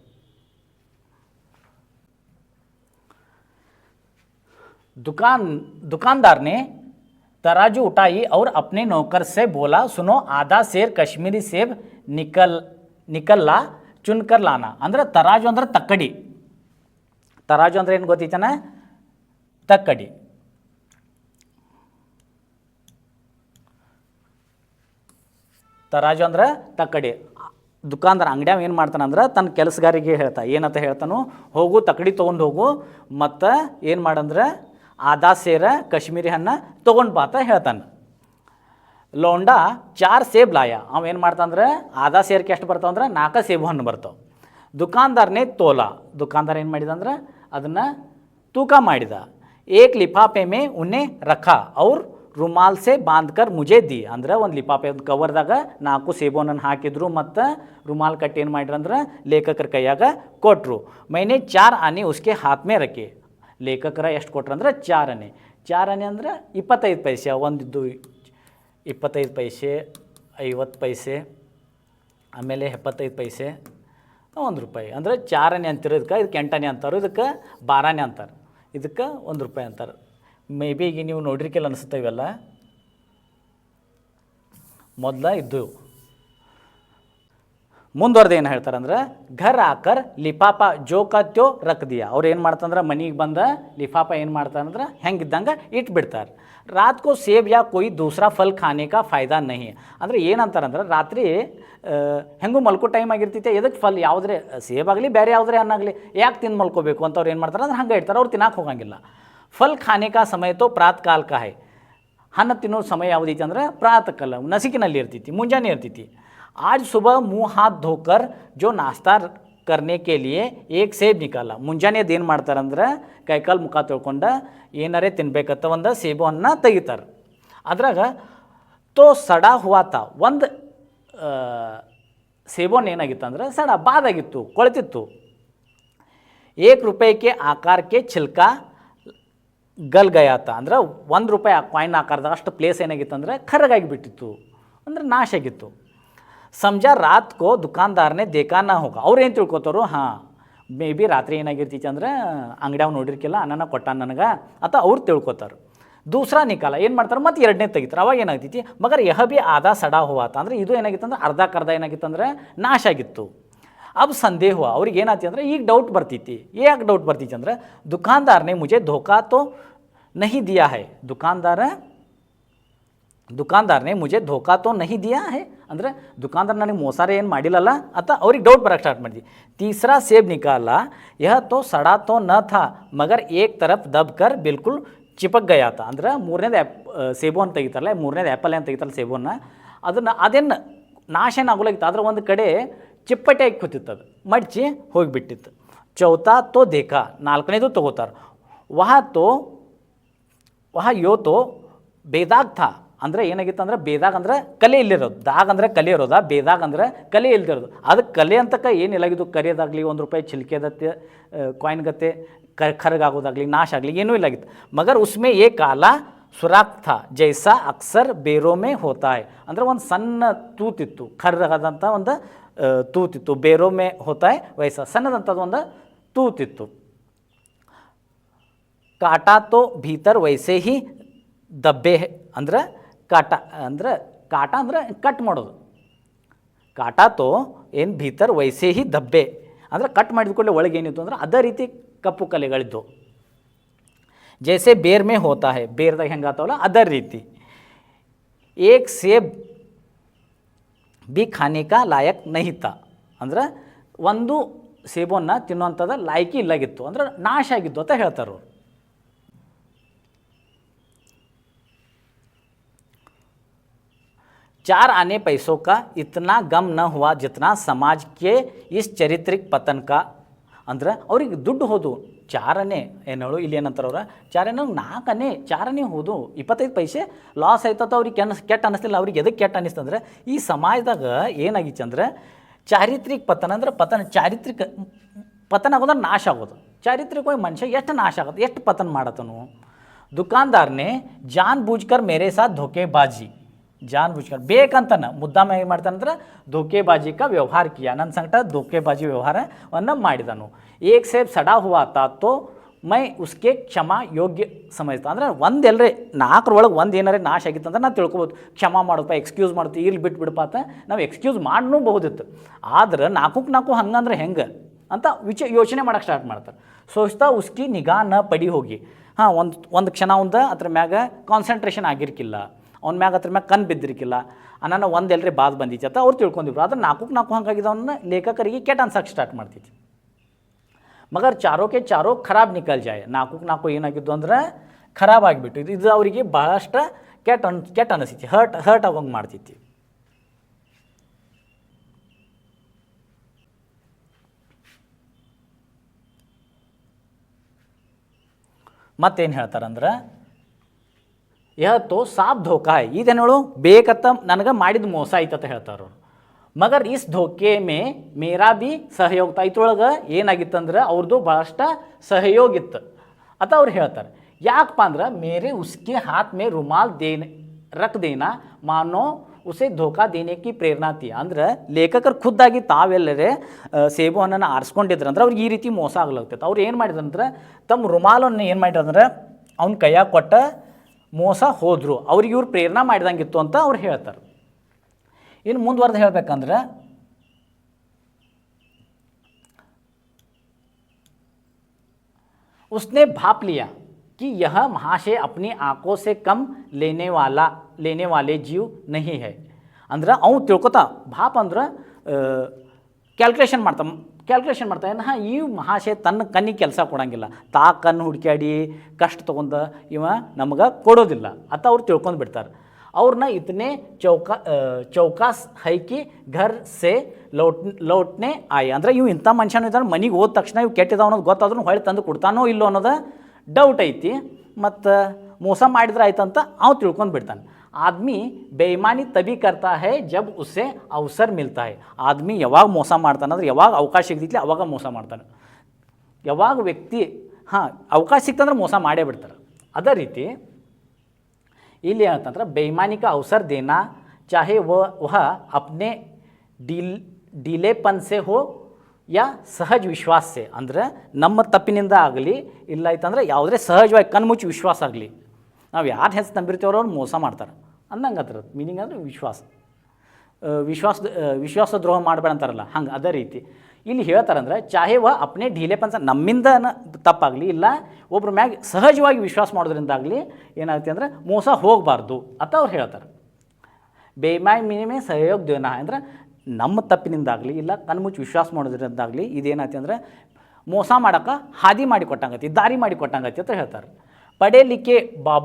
दुकान दुकानदार ने तराजू उठाई और अपने नौकर से बोला सुनो आधा ಸೇರ್ ಕಾಶ್ಮೀರಿ ಸೇಬ್ ನಿಕಲ್ ನಿಕಲ್ಲ ಚುನ್ಕರ್ ಲಾನ. ಅಂದ್ರೆ ತರಾಜು ಅಂದ್ರೆ ತಕ್ಕಡಿ. ತರಾಜು ಅಂದ್ರೆ ಏನು ಗೊತ್ತೈತನ? ತಕ್ಕಡಿ. ತರಾಜು ಅಂದ್ರೆ ತಕ್ಕಡಿ. ದುಕಾನ್ದಾರ ಅಂಗಡ್ಯಾಗ ಏನು ಮಾಡ್ತಾನಂದ್ರೆ ತನ್ನ ಕೆಲಸಗಾರಿಗೆ ಹೇಳ್ತಾ, ಏನಂತ ಹೇಳ್ತಾನು, ಹೋಗು, ತಕ್ಕಡಿ ತೊಗೊಂಡು ಹೋಗು, ಮತ್ತು ಏನು ಮಾಡಂದ್ರೆ ಆದಾ ಸೇರ, ಕಾಶ್ಮೀರಿ ಹಣ್ಣ ತೊಗೊಂಡು ಬಾತ ಹೇಳ್ತಾನೆ. ಲೋಂಡ ಚಾರ್ ಸೇಬ್ ಲಾಯ. ಅವ ಏನು ಮಾಡ್ತಂದ್ರೆ, ಆದಾ ಸೇರ್ಕೆ ಎಷ್ಟು ಬರ್ತಾವಂದ್ರೆ ನಾಲ್ಕು ಸೇಬು ಹಣ್ಣು ಬರ್ತಾವೆ. ದುಕಾನ್ದಾರನೇ ತೋಲ. ದುಕಾನ್ದಾರ ಏನು ಮಾಡಿದಂದ್ರೆ, ಅದನ್ನು ತೂಕ ಮಾಡಿದ. ಏಕ್ ಲಿಫಾಫೆ ಮೇ ಉನ್ನೆ ರಖ. ಅವ್ರು ರುಮಾಲ್ ಸೆ ಬಾಂಧ್ಕರ್ ಮುಜೆ ದಿ. ಅಂದ್ರೆ ಒಂದು ಲಿಫಾಫೆ, ಒಂದು ಕವರ್ದಾಗ ನಾಲ್ಕು ಸೇಬುವನ್ನು ಹಾಕಿದ್ರು ಮತ್ತು ರುಮಾಲ್ ಕಟ್ಟಿ ಏನು ಮಾಡಿರಂದ್ರೆ ಲೇಖಕರ ಕೈಯಾಗ ಕೊಟ್ಟರು ಮೈನೆ ಚಾರ್ ಆನೆ ಉಸ್ಕೆ ಹಾತ್ ಮೇ ರಕ್ಕೆ ಲೇಖಕರ ಎಷ್ಟು ಕೊಟ್ರಂದ್ರೆ ಚಾರ್ ಆನೆ. ಚಾರ್ ಆನೆ ಅಂದ್ರೆ ಇಪ್ಪತ್ತೈದು ಪೈಸೆ ಒಂದಿದ್ದು ಇಪ್ಪತ್ತೈದು ಪೈಸೆ, ಐವತ್ತು ಪೈಸೆ, ಆಮೇಲೆ ಎಪ್ಪತ್ತೈದು ಪೈಸೆ, ಒಂದು ರೂಪಾಯಿ. ಅಂದರೆ ಚಾರನೇ ಅಂತಿರೋ ಇದಕ್ಕೆ ಇದಕ್ಕೆ ಎಂಟನೇ ಅಂತಾರೆ, ಇದಕ್ಕೆ ಬಾರನೇ ಅಂತಾರೆ. ಇದಕ್ಕೆ ಒಂದು ರೂಪಾಯಿ ಅಂತಾರೆ. ಮೇ ಬಿ ಈಗ ನೀವು ನೋಡಿರಿಕೆಲ್ಲ ಅನಿಸುತ್ತೆ ಇವೆಲ್ಲ. ಮೊದಲ ಇದ್ದು ಮುಂದುವರೆದು ಏನು ಹೇಳ್ತಾರಂದ್ರೆ, ಘರ್ ಆಕರ್ ಲಿಫಾಪ ಜೋಕತ್ಯೋ ರಕ್ದಿಯ. ಅವ್ರು ಏನು ಮಾಡ್ತಂದ್ರೆ ಮನೆಗೆ ಬಂದ ಲಿಫಾಪ ಏನು ಮಾಡ್ತಾರಂದ್ರೆ, ಹೆಂಗಿದ್ದಂಗೆ ಇಟ್ಬಿಡ್ತಾರೆ. ರಾತ್ ಕೋ ಸೇಬ್ ಯಾ ಕೊಯ್ ದೂಸರಾ ಫಲ್ ಖಾನೆ ಕಾ ಫಾಯ್ದಾ ನಹಿ. ಅಂದ್ರೆ ಏನಂತಾರಂದ್ರೆ, ರಾತ್ರಿ ಹೆಂಗೂ ಮಲ್ಕೋ ಟೈಮ್ ಆಗಿರ್ತೈತೆ ಎದಕ್ಕೆ ಫಲ್ ಯಾವುದ್ರೆ, ಸೇಬ್ ಆಗಲಿ ಬೇರೆ ಯಾವುದ್ರೆ ಅನ್ನಾಗಲಿ ಯಾಕೆ ತಿಂದು ಮಲ್ಕೋಬೇಕು ಅಂತ ಅವ್ರು ಏನು ಮಾಡ್ತಾರೆ, ಅಂದ್ರೆ ಹಂಗೆ ಇಡ್ತಾರೆ, ಅವ್ರು ತಿನ್ನಕ್ಕೆ ಹೋಗಂಗಿಲ್ಲ. ಫಲ್ ಖಾನೆ ಕಾ ಸಮಯ ತೋ ಪ್ರಾತ್ ಕಾಲ್ ಕಾ ಹಣ್ಣು ತಿನ್ನೋ ಸಮಯ ಯಾವುದೈತಿ ಅಂದ್ರೆ, ಪ್ರಾತಃ ಕಾಲ ನಸಿಕಿನಲ್ಲಿ ಇರ್ತೈತಿ, ಮುಂಜಾನೆ ಇರ್ತೈತಿ. आज सुबह मुंह हाथ धोकर जो नाश्ता करने के लिए एक ಸೇಬ್ ನಿಕಾಲ ಮುಂಜಾನೆದು ಏನು ಮಾಡ್ತಾರಂದ್ರೆ ಕೈಕಾಲು ಮುಖ ತೊಳ್ಕೊಂಡ ಏನಾರೇ ತಿನ್ಬೇಕಂತ ಒಂದು ಸೇಬನ್ನು ತೆಗಿತಾರೆ ಅದ್ರಾಗ ತೋ ಸಡಾ ಹುವಾತ ಒಂದು ಸೇಬನ್ ಏನಾಗಿತ್ತು ಅಂದ್ರೆ ಸಡ ಬಾದಾಗಿತ್ತು ಕೊಳ್ತಿತ್ತು ಏಕ್ ರೂಪಾಯಿಗೆ ಆಕಾರಕ್ಕೆ ಚಿಲ್ಕ ಗಲ್ ಗಯಾತ ಅಂದ್ರೆ ಒಂದು ರೂಪಾಯಿ ಕಾಯಿನ್ ಆಕಾರದ ಅಷ್ಟು ಪ್ಲೇಸ್ ಏನಾಗಿತ್ತು ಅಂದರೆ ಕರ್ರಗಾಗಿ ಬಿಟ್ಟಿತ್ತು ಅಂದ್ರೆ ನಾಶ ಆಗಿತ್ತು ಸಮಜಾ ರಾತ್ಕೋ ದುಕಾನ್ದಾರನೇ ದೇಕಾನ ಹೋಗ. ಅವ್ರು ಏನು ತಿಳ್ಕೊತಾರೋ, ಹಾಂ, ಮೇ ಬಿ ರಾತ್ರಿ ಏನಾಗಿರ್ತೈತಿ ಅಂದ್ರೆ, ಅಂಗಡಿಯವ್ ನೋಡಿರ್ಕಿಲ್ಲ, ಅನ್ನನ ಕೊಟ್ಟ ನನಗೆ, ಅಂತ ಅವ್ರು ತಿಳ್ಕೊತಾರೆ. ದೂಸರಾ ನಿಕಾಲ, ಏನು ಮಾಡ್ತಾರೆ, ಮತ್ತು ಎರಡನೇ ತೆಗಿತಾರೆ. ಅವಾಗ ಏನಾಗ್ತೈತಿ ಮಗರ್ ಯಹ ಬಿ ಆದ ಸಡಾ ಹೋವಾತ. ಅಂದ್ರೆ ಇದು ಏನಾಗಿತ್ತು ಅಂದ್ರೆ ಅರ್ಧಕ್ಕರ್ಧ ಏನಾಗಿತ್ತಂದ್ರೆ ನಾಶ ಆಗಿತ್ತು. ಅಬ್ ಸಂದೇಹ ಅವ್ರಿಗೆ ಏನಾಯ್ತು ಅಂದರೆ, ಈಗ ಡೌಟ್ ಬರ್ತೈತಿ ಯಾಕೆ ಡೌಟ್ ಬರ್ತೈತಿ ಅಂದ್ರೆ, ದುಕಾನ್ದಾರನೇ ಮುಜೆ ಧೋಕಾ ತೋ ನಹಿ ದಿಯಾ ಹೈ. ದುಕಾನ್ದಾರ ದುಕಾನ್ದಾರ್ ಮುಜೆ ಧೋಕಾ ತೋ ನಹಿ ದಿಯಾ ಹೇ? ಅಂದರೆ ದುಕಾನ್ದಾರ್ ನನಗೆ ಮೋಸಾರೆ ಏನು ಮಾಡಿಲ್ಲಲ್ಲ? ಅತ ಅವ್ರಿಗೆ ಡೌಟ್ ಬರಕ್ಕೆ ಸ್ಟಾರ್ಟ್ ಮಾಡಿದ್ವಿ. ತೀಸರಾ ಸೇಬ್ ನಿಕಾಲ, ಯಹ ತೋ ಸಡಾ ತೋ ನ ಥಾ, ಮಗರ್ ಏಕ್ ತರಫ್ ದಬ್ ಕರ್ ಬಿಲ್ಕುಲ್ ಚಿಪಕ್ ಗಯಾತ. ಅಂದ್ರೆ ಮೂರನೇದು ಆ್ಯಪ್ ಸೇಬು ಅಂತ ತೆಗಿತಾರಲ್ಲ, ಮೂರನೇದು ಆ್ಯಪಲ್ ಅಂತ ತೆಗಿತಾರಲ್ಲ ಸೇಬುನ್ನ, ಅದನ್ನು ಅದೇನು ನಾಶ ಏನಾಗೋಲಾಗಿತ್ತು ಆದ್ರೆ ಒಂದು ಕಡೆ ಚಿಪ್ಪಟೆ ಆಗಿ ಕೂತಿತ್ತು ಅದು. ಮಡ್ಚಿ ಹೋಗಿಬಿಟ್ಟಿತ್ತು. ಚೌಥಾ ತೋ ದೇಖಾ, ನಾಲ್ಕನೇದು ತೊಗೋತಾರೆ. ವಹ ತೋ, ವಹ ಯೋ ತೋ, ಬೇದಾಗ್ ಥಾ ಅಂದರೆ ಏನಾಗಿತ್ತು ಅಂದ್ರೆ ಬೇದಾಗ ಅಂದ್ರೆ ಕಲೆ ಇಲ್ಲಿರೋದು. ದಾಗ ಅಂದರೆ ಕಲೆ ಇರೋದ? ಬೇದಾಗ ಅಂದ್ರೆ ಕಲೆ ಇಲ್ದಿರೋದು. ಅದಕ್ಕೆ ಕಲೆ ಅಂತಕ ಏನಿಲ್ಲಾಗಿದ್ದು ಕರೆಯೋದಾಗಲಿ, ಒಂದು ರೂಪಾಯಿ ಚಿಲ್ಕೆದತ್ತೆ ಕಾಯಿನ್ಗತ್ತೆ ಕ, ಖರ್ಗಾಗೋದಾಗಲಿ, ನಾಶ ಆಗಲಿ, ಏನೂ ಇಲ್ಲಾಗಿತ್ತು. ಮಗರ್ ಉಸ್ಮೆ ಏ ಕಾಲ ಸುರಾಕ್ ಜೈಸ ಅಕ್ಸರ್ ಬೇರೋಮೆ ಹೋತಾಯ್. ಅಂದರೆ ಒಂದು ಸಣ್ಣ ತೂತಿತ್ತು ಖರ್ರಾದಂಥ ಒಂದು ತೂತಿತ್ತು, ಬೇರೋಮೆ ಹೋತಾಯ್ ವಯಸ್ಸ ಸಣ್ಣದಂಥದ್ದು ಒಂದು ತೂತಿತ್ತು. ಕಾಟಾ ತೋ ಭೀತರ್ ವೈಸೆ ಹಿ ದಬ್ಬೆ ಅಂದ್ರೆ ಕಾಟ ಅಂದ್ರೆ ಕಾಟ ಅಂದ್ರೆ ಕಟ್ ಮಾಡೋದು. ಕಾಟ ತೋ ಏನು ಭೀತರ್ ವೈಸೆ ಹಿ ದಬ್ಬೆ. ಅಂದ್ರೆ ಕಟ್ ಮಾಡಿದ ಕೂಡಲೇ ಒಳಗೆ ಏನಿತ್ತು ಅಂದ್ರೆ ಅದೇ ರೀತಿ ಕಪ್ಪು ಕಲೆಗಳಿದ್ದು ಜೈಸೆ ಬೇರ್ ಮೇ ಹೋತಾ ಹೇ, ಬೇರ್ದಾಗ ಹೆಂಗಾತಾವಲ್ಲ ಅದರ ರೀತಿ. ಏಕ್ ಸೇಬ್ ಬಿ ಖಾನಿಕಾ ಲಾಯಕ್ ನಹಿತ ಅಂದ್ರೆ ಒಂದು ಸೇಬನ್ನು ತಿನ್ನುವಂಥದ್ದು ಲಾಯ್ಕಿ ಇಲ್ಲಾಗಿತ್ತು ಅಂದ್ರೆ ನಾಶ ಆಗಿತ್ತು ಅಂತ ಹೇಳ್ತಾರೆ ಅವ್ರು. चार आने पैसों का इतना गम न हुआ जितना समाज के इस चारित्रिक पतन का ಅಂದ್ರೆ ಅವ್ರಿಗೆ ದುಡ್ಡು ಹೋದು ಚಾರನೇ ಏನು ಹೇಳು ಇಲ್ಲಿ ಏನಂತಾರೆ ಅವ್ರ ಚಾರನೇ ನಾಲ್ಕನೇ ಚಾರನೇ ಹೋದು ಇಪ್ಪತ್ತೈದು ಪೈಸೆ ಲಾಸ್ ಆಯ್ತತ ಅವ್ರಿಗೆ ಕೆನ್ಸ್ ಕೆಟ್ಟ ಅನ್ನಿಸ್ತಿಲ್ಲ ಅವ್ರಿಗೆ ಎದಕ್ಕೆ ಕೆಟ್ಟ ಅನ್ನಿಸ್ತಂದ್ರೆ ಈ ಸಮಾಜದಾಗ ಏನಾಗಿತ್ತು ಅಂದ್ರೆ ಚಾರಿತ್ರಿಕ ಪತನ ಅಂದ್ರೆ ಪತನ ಚಾರಿತ್ರಿಕ ಪತನ ಆಗೋದ್ರೆ ನಾಶ ಆಗೋದು ಚಾರಿತ್ರಿಕವಾಗಿ ಮನುಷ್ಯ ಎಷ್ಟು ನಾಶ ಆಗೋದು ಎಷ್ಟು ಪತನ ಮಾಡತ್ತನು ದುಕಾನ್ದಾರ್ನೇ ಜಾನ್ ಬೂಜ್ಕರ್ ಮೇರೆ ಸಾಥ್ ಧೋಕೆಬಾಜಿ ಜಾನ್ ಬುಜ್ಕರ್ ಬೇಕಂತನ ಮುದ್ದಾಮ ಏನು ಮಾಡ್ತಾನಂದ್ರೆ ಧೋಕೆಬಾಜಿ ಕಾ ವ್ಯವಹಾರ ಕಿಯ ನನ್ನ ಸಂಕಟ ಧೋಕೆಬಾಜಿ ವ್ಯವಹಾರವನ್ನು ಮಾಡಿದನು. ಏಕ್ ಸೇಬ್ ಸಡಾ ಹುವಾ ತಾತೋ, ಮೈ ಉಸ್ಕೆ ಕ್ಷಮಾ ಯೋಗ್ಯ ಸಮಯಿಸ್ತ. ಅಂದ್ರೆ ಒಂದು ಎಲ್ಲರೇ ನಾಲ್ಕರೊಳಗೆ ಒಂದು ಏನಾರೇ ನಾಶ ಆಗಿತ್ತು ಅಂದ್ರೆ ನಾನು ತಿಳ್ಕೊಬೋದು. ಕ್ಷಮಾ ಮಾಡೋದಪ್ಪ ಎಕ್ಸ್ಕ್ಯೂಸ್ ಮಾಡುತ್ತೆ ಇಲ್ಲಿ ಬಿಟ್ಟು ಬಿಡಪ್ಪ ಅಂತ ನಾವು ಎಕ್ಸ್ಕ್ಯೂಸ್ ಮಾಡೂ ಬಹುದಿತ್ತು ಆದ್ರೆ ನಾಲ್ಕಕ್ಕೆ ನಾಲ್ಕು ಹಂಗಂದ್ರೆ ಹೆಂಗೆ ಅಂತ ವಿಚ ಯೋಚನೆ ಮಾಡೋಕೆ ಸ್ಟಾರ್ಟ್ ಮಾಡ್ತಾರೆ. ಸೋಚ್ತಾ ಉಸ್ಕಿ ನಿಗಾನ ಪಡಿ ಹೋಗಿ. ಹಾಂ, ಒಂದು ಒಂದು ಕ್ಷಣ ಒಂದು ಅದ್ರ ಮ್ಯಾಗ ಕಾನ್ಸಂಟ್ರೇಷನ್ ಆಗಿರ್ಕಿಲ್ಲ. ಅವ್ನ ಮ್ಯಾಗ ಅದ್ರ ಮ್ಯಾಗ ಕಣ್ ಬಿದ್ದಿರಿಕಿಲ್ಲ. ಅನ್ನ ಒಂದು ಎಲ್ರಿ ಬಾದ್ ಬಂದಿತ್ತು ಅಂತ ಅವ್ರು ತಿಳ್ಕೊಂಡಿದ್ರು. ಅದ್ರ ನಾಲ್ಕು ನಾಲ್ಕು ಹಂಗಾಗಿದ್ದವನ್ನ ಲೇಖಕರಿಗೆ ಕೆಟ್ಟ ಅನ್ಸಕ್ಕೆ ಸ್ಟಾರ್ಟ್ ಮಾಡ್ತಿತ್ತು ಮಗರ್ ಚಾರೋಕೆ ಚಾರೋ ಖರಾಬ್ ನಿಕಲ್ ಜಾಯ್. ನಾಲ್ಕು ನಾಲ್ಕು ಏನಾಗಿದ್ದು ಅಂದ್ರೆ ಖರಾಬ್ ಆಗಿಬಿಟ್ಟು ಇದು ಇದು ಅವರಿಗೆ ಭಾಳಷ್ಟು ಕೆಟ್ಟ ಅನ್, ಕೆಟ್ಟ ಅನಿಸ್ತೈತಿ ಹರ್ಟ್ ಹರ್ಟ್ ಆಗೋಂಗೆ ಮಾಡ್ತಿತ್ತು ಮತ್ತೇನು ಹೇಳ್ತಾರಂದ್ರೆ ಯಹತ್ತು ಸಾಬ್ ಧೋಕಾಯ್ ಹೈ ಇದೇನು ಹೇಳು ಬೇಕತ್ತ ನನಗೆ ಮಾಡಿದ ಮೋಸ ಆಯ್ತಂತ ಹೇಳ್ತಾರೆ ಅವರು. ಮಗರ್ ಇಸ್ ಧೋಕೆ ಮೇ ಮೇರಾ ಬಿ ಸಹಯೋಗ ಇದ್ರೊಳಗೆ ಏನಾಗಿತ್ತಂದ್ರೆ ಅವ್ರದ್ದು ಭಾಳಷ್ಟು ಸಹಯೋಗ ಇತ್ತು ಅಂತ ಅವ್ರು ಹೇಳ್ತಾರೆ. ಯಾಕಪ್ಪ ಅಂದ್ರೆ ಮೇರೆ ಉಸ್ಕೆ ಹಾತ್ ಮೇ ರುಮಾಲ್ ದೇನ ರಕ್ ದೇನ, ಮಾನೋ ಉಸೆ ಧೋಕಾ ದೇನೇಕಿ ಪ್ರೇರಣಾತಿ ಅಂದ್ರೆ ಲೇಖಕರು ಖುದ್ದಾಗಿ ತಾವೆಲ್ಲರೇ ಸೇಬು ಹಣ್ಣನ್ನು ಆರಿಸ್ಕೊಂಡಿದ್ರು ಅಂದ್ರೆ ಅವ್ರಿಗೆ ಈ ರೀತಿ ಮೋಸ ಆಗ್ಲಾಗ್ತೈತೆ ಅವ್ರು ಏನು ಮಾಡಿದ್ರಂದ್ರೆ ತಮ್ಮ ರುಮಾಲನ್ನು ಏನು ಮಾಡಿದ್ರಂದ್ರೆ ಅವ್ನ ಕೈಯಾಗ ಕೊಟ್ಟ ಮೋಸ ಹೋದರು ಅವ್ರಿಗೆ ಇವ್ರು ಪ್ರೇರಣಾ ಮಾಡಿದಂಗಿತ್ತು ಅಂತ ಅವ್ರು ಹೇಳ್ತಾರೆ ಇನ್ನು ಮುಂದುವರೆದು ಹೇಳ್ಬೇಕಂದ್ರೆ उसने भाप लिया कि यह महाशय अपनी आंखों से कम लेने वाला लेने वाले जीव नहीं है ಅಂದ್ರೆ ಅವ್ನು ತಿಳ್ಕೊತಾ ಭಾಪ್ ಅಂದ್ರೆ ಕ್ಯಾಲ್ಕುಲೇಷನ್ ಮಾಡ್ತಾ ಕ್ಯಾಲ್ಕುಲೇಷನ್ ಮಾಡ್ತಾ ಏನು ಹಾಂ ಈ ಮಹಾಶಯ ತನ್ನ ಕಣ್ಣಿಗೆ ಕೆಲಸ ಕೊಡೋಂಗಿಲ್ಲ. ತಾ ಕಣ್ಣು ಹುಡುಕ್ಯಾಡಿ, ಕಷ್ಟ ತೊಗೊಂಡ ಇವ ನಮ್ಗೆ ಕೊಡೋದಿಲ್ಲ. ಅಂತ ಅವ್ರು ತಿಳ್ಕೊಂಡು ಬಿಡ್ತಾರೆ. ಅವ್ರನ್ನ ಇತನೇ ಚೌಕಾ ಚೌಕಾಸ್ ಹೈಕಿ ಘರ್ ಸೆ ಲೌಟ್, ಲೌಟ್ನೆ ಆಯ್. ಅಂದರೆ ಇವು ಇಂಥ ಮನುಷ್ಯನೂ ಇದ್ದಾನೆ, ಮನೆಗೆ ಹೋದ ತಕ್ಷಣ ಇವು ಕೆಟ್ಟಿದಾವ ಅನ್ನೋದು ಗೊತ್ತಾದ್ರೂ ಹೊಳೆ ತಂದು ಕೊಡ್ತಾನೋ ಇಲ್ಲೋ ಅನ್ನೋದು ಡೌಟ್ ಐತಿ. ಮತ್ತು ಮೋಸ ಮಾಡಿದ್ರೆ ಆಯ್ತಂತ ಅವ್ನು ತಿಳ್ಕೊಂಡು ಬಿಡ್ತಾನೆ. ಆದ್ಮಿ ಬೇಮಾನಿ ತಬಿ ಕರ್ತಾ ಹೇ, ಜಬ್ ಉಸೆ ಅವಸರ ಮಿಲ್ತಾ ಆದ್ಮಿ ಯಾವಾಗ ಮೋಸ ಮಾಡ್ತಾನೆ ಅಂದ್ರೆ ಯಾವಾಗ ಅವಕಾಶ ಸಿಗ್ತಿತ್ಲೆ ಅವಾಗ ಮೋಸ ಮಾಡ್ತಾನೆ. ಯಾವಾಗ ವ್ಯಕ್ತಿ, ಹಾಂ, ಅವಕಾಶ ಸಿಕ್ತಂದ್ರೆ ಮೋಸ ಮಾಡೇ ಬಿಡ್ತಾರೆ. ಅದೇ ರೀತಿ, ಇಲ್ಲಿ ಏನಂತಂದ್ರೆ ಬೇಮಾನಿಕ ಅವಸರ ದೇನಾ, ಚಾಹೆ ವಹ ಅಪ್ನೆ ಡೀಲ್, ಡಿಲೆಪನ್ಸೆ ಹೋ ಯಾ ಸಹಜ ವಿಶ್ವಾಸೆ ಅಂದರೆ ನಮ್ಮ ತಪ್ಪಿನಿಂದ ಆಗಲಿ, ಇಲ್ಲ ಇತ್ತಂದ್ರೆ ಯಾವುದೇ ಸಹಜವಾಗಿ ಕಣ್ಮುಚ್ಚಿ ವಿಶ್ವಾಸ ಆಗಲಿ. ನಾವು ಯಾರು ಹೆಸರು ನಂಬಿರ್ತೀವ್ರೋ ಅವ್ರು ಮೋಸ ಮಾಡ್ತಾರೆ. ಅಂದಂಗೆ ಅದ್ರ ಮೀನಿಂಗ್ ಅಂದ್ರೆ ವಿಶ್ವಾಸ. ವಿಶ್ವಾಸ ವಿಶ್ವಾಸ ದ್ರೋಹ ಮಾಡಬೇಡ ಅಂತಾರಲ್ಲ, ಹಂಗೆ ಅದೇ ರೀತಿ. ಇಲ್ಲಿ ಹೇಳ್ತಾರಂದ್ರೆ, ಚಾಹೆ ವ ಢೀಲೆ ಪನ್ಸ ನಮ್ಮಿಂದ ತಪ್ಪಾಗಲಿ, ಇಲ್ಲ ಒಬ್ರ ಮ್ಯಾಗ ಸಹಜವಾಗಿ ವಿಶ್ವಾಸ ಮಾಡೋದ್ರಿಂದಾಗಲಿ ಏನಾಗುತ್ತೆ ಅಂದ್ರೆ ಮೋಸ ಹೋಗಬಾರ್ದು ಅಂತ ಅವ್ರು ಹೇಳ್ತಾರೆ. ಬೇಮಾಯ್ ಮಿನಿಮೆ ಸಹಯೋಗ ದೇನ ಅಂದ್ರೆ ನಮ್ಮ ತಪ್ಪಿನಿಂದಾಗಲಿ, ಇಲ್ಲ ಕಣ್ಮುಚ್ಚಿ ವಿಶ್ವಾಸ ಮಾಡೋದ್ರಿಂದಾಗಲಿ ಇದೇನಾಯ್ತು ಅಂದ್ರೆ ಮೋಸ ಮಾಡೋಕ್ಕೆ ಹಾದಿ ಮಾಡಿ ಕೊಟ್ಟಂಗತಿ, ದಾರಿ ಮಾಡಿ ಕೊಟ್ಟಂಗತಿ ಅಂತ ಹೇಳ್ತಾರೆ. ಪಡೆ लिखे बाब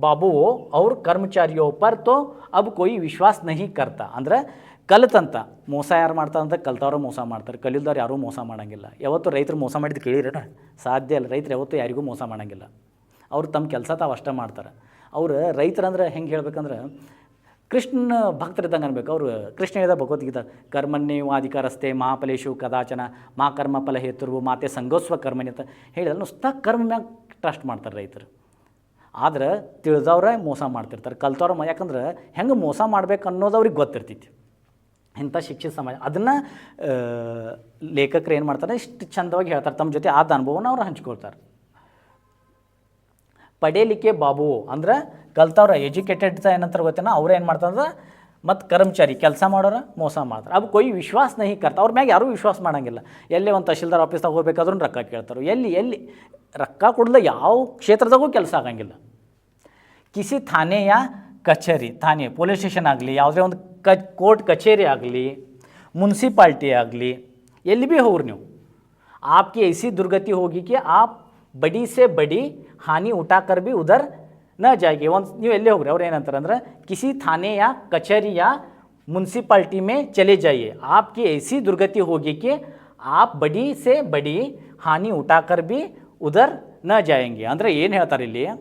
ಬಾಬುವು, ಅವ್ರ ಕರ್ಮಚಾರಿಯೋ ಪರ್ತೋ, ಅಬ್ ಕೊಯ್ ವಿಶ್ವಾಸ ನಹಿ ಕರ್ತ. ಅಂದ್ರೆ ಕಲಿತಂತ. ಮೋಸ ಯಾರು ಮಾಡ್ತಾರಂತ ಕಲ್ತವ್ರು ಮೋಸ ಮಾಡ್ತಾರೆ. ಕಲಿಲ್ದವ್ರು ಯಾರೂ ಮೋಸ ಮಾಡೋಂಗಿಲ್ಲ. ಯಾವತ್ತು ರೈತರು ಮೋಸ ಮಾಡಿದ್ದು ಕೇಳಿರಣ ಸಾಧ್ಯ ಇಲ್ಲ. ರೈತರು ಯಾವತ್ತೂ ಯಾರಿಗೂ ಮೋಸ ಮಾಡಂಗಿಲ್ಲ. ಅವ್ರು ತಮ್ಮ ಕೆಲಸ ತಾವು ಅಷ್ಟೇ ಮಾಡ್ತಾರೆ. ಅವರು ರೈತರಂದ್ರೆ ಹೆಂಗೆ ಹೇಳ್ಬೇಕಂದ್ರೆ ಕೃಷ್ಣನ ಭಕ್ತರಿದ್ದಂಗೆ ಅನ್ಬೇಕು. ಅವರು ಕೃಷ್ಣ ಹೇಳಿದ ಭಗವದ್ಗೀತಾ ರಸ್ತೆ ಮಹಾಫಲೇಶು ಕದಾಚನ, ಮಾ ಕರ್ಮ ಫಲ ಹೇತುರ್ವು, ಮಾತೆ ಸಂಗೋಸ್ವ ಕರ್ಮನಿ ಅಂತ ಹೇಳಿದ್ರೆ ನುಸ್ತಾ ಕರ್ಮ ಮ್ಯಾಗ ಟ್ರಸ್ಟ್ ಮಾಡ್ತಾರೆ ರೈತರು. ಆದ್ರೆ ತಿಳಿದವ್ರೆ ಮೋಸ ಮಾಡ್ತಿರ್ತಾರೆ. ಕಲ್ತವ್ರ ಯಾಕಂದ್ರೆ ಹೆಂಗೆ ಮೋಸ ಮಾಡ್ಬೇಕು ಅನ್ನೋದು ಅವ್ರಿಗೆ ಗೊತ್ತಿರ್ತೈತಿ. ಇಂಥ ಶಿಕ್ಷಿತ ಸಮಾಜ, ಅದನ್ನು ಲೇಖಕರು ಏನು ಮಾಡ್ತಾರೆ, ಇಷ್ಟು ಚಂದವಾಗಿ ಹೇಳ್ತಾರೆ. ತಮ್ಮ ಜೊತೆ ಆದ ಅನುಭವನ ಅವ್ರು ಹಂಚ್ಕೊಳ್ತಾರೆ. ಪಡೆಯಲಿಕ್ಕೆ ಬಾಬು ಅಂದ್ರೆ ಕಲ್ತವ್ರ ಎಜುಕೇಟೆಡ್ಸ ಏನಂತಾರೆ ಗೊತ್ತೇನ? ಅವ್ರು ಏನು ಮಾಡ್ತಾರೆ ಮತ್ತು ಕರ್ಮಚಾರಿ ಕೆಲಸ ಮಾಡೋರು ಮೋಸ ಮಾಡ್ತಾರೆ. ಅವು ಕೊಯ್ ವಿಶ್ವಾಸ ನಹಿ ಕರ್ತಾರೆ ಅವ್ರ ಮ್ಯಾಗ ಯಾರೂ ವಿಶ್ವಾಸ ಮಾಡೋಂಗಿಲ್ಲ. ಎಲ್ಲಿ ಒಂದು ತಹಶೀಲ್ದಾರ್ ಆಫೀಸ್ದಾಗ ಹೋಗ್ಬೇಕಾದ್ರೂ ರೊಕ್ಕ ಕೇಳ್ತಾರೆ. ಎಲ್ಲಿ ಎಲ್ಲಿ, ರೊಕ್ಕ ಕೊಡಲ ಯಾವ ಕ್ಷೇತ್ರದಾಗೂ ಕೆಲಸ ಆಗಂಗಿಲ್ಲ. ಕಿಸಿ ಥಾನೆಯ ಕಚೇರಿ, ಥಾನೆ, ಪೊಲೀಸ್ ಸ್ಟೇಷನ್ ಆಗಲಿ, ಯಾವುದೇ ಒಂದು ಕ, ಕೋರ್ಟ್ ಕಚೇರಿ ಆಗಲಿ, ಮುನ್ಸಿಪಾಲ್ಟಿ ಆಗಲಿ, ಎಲ್ಲಿ ಭೀ ಹೋಗ್ರಿ ನೀವು. ಆಪ್ಗೆ ಐಸಿ ದುರ್ಗತಿ ಹೋಗಿಕೆ ಆಪ್ ಬಡಿ ಸೆ ಬಡಿ, ಹಾನಿ ಉಟಾಕರ್ ಭೀ ಉದರ್ न जाएगी वे हो रहे और किसी थाने या कचहरी या म्यूनसिपाल्टी में चले जाइए आपकी ऐसी दुर्गति होगी कि आप बड़ी से बड़ी हानि उठाकर भी उधर न जाएँगे अंदर ऐन हेतर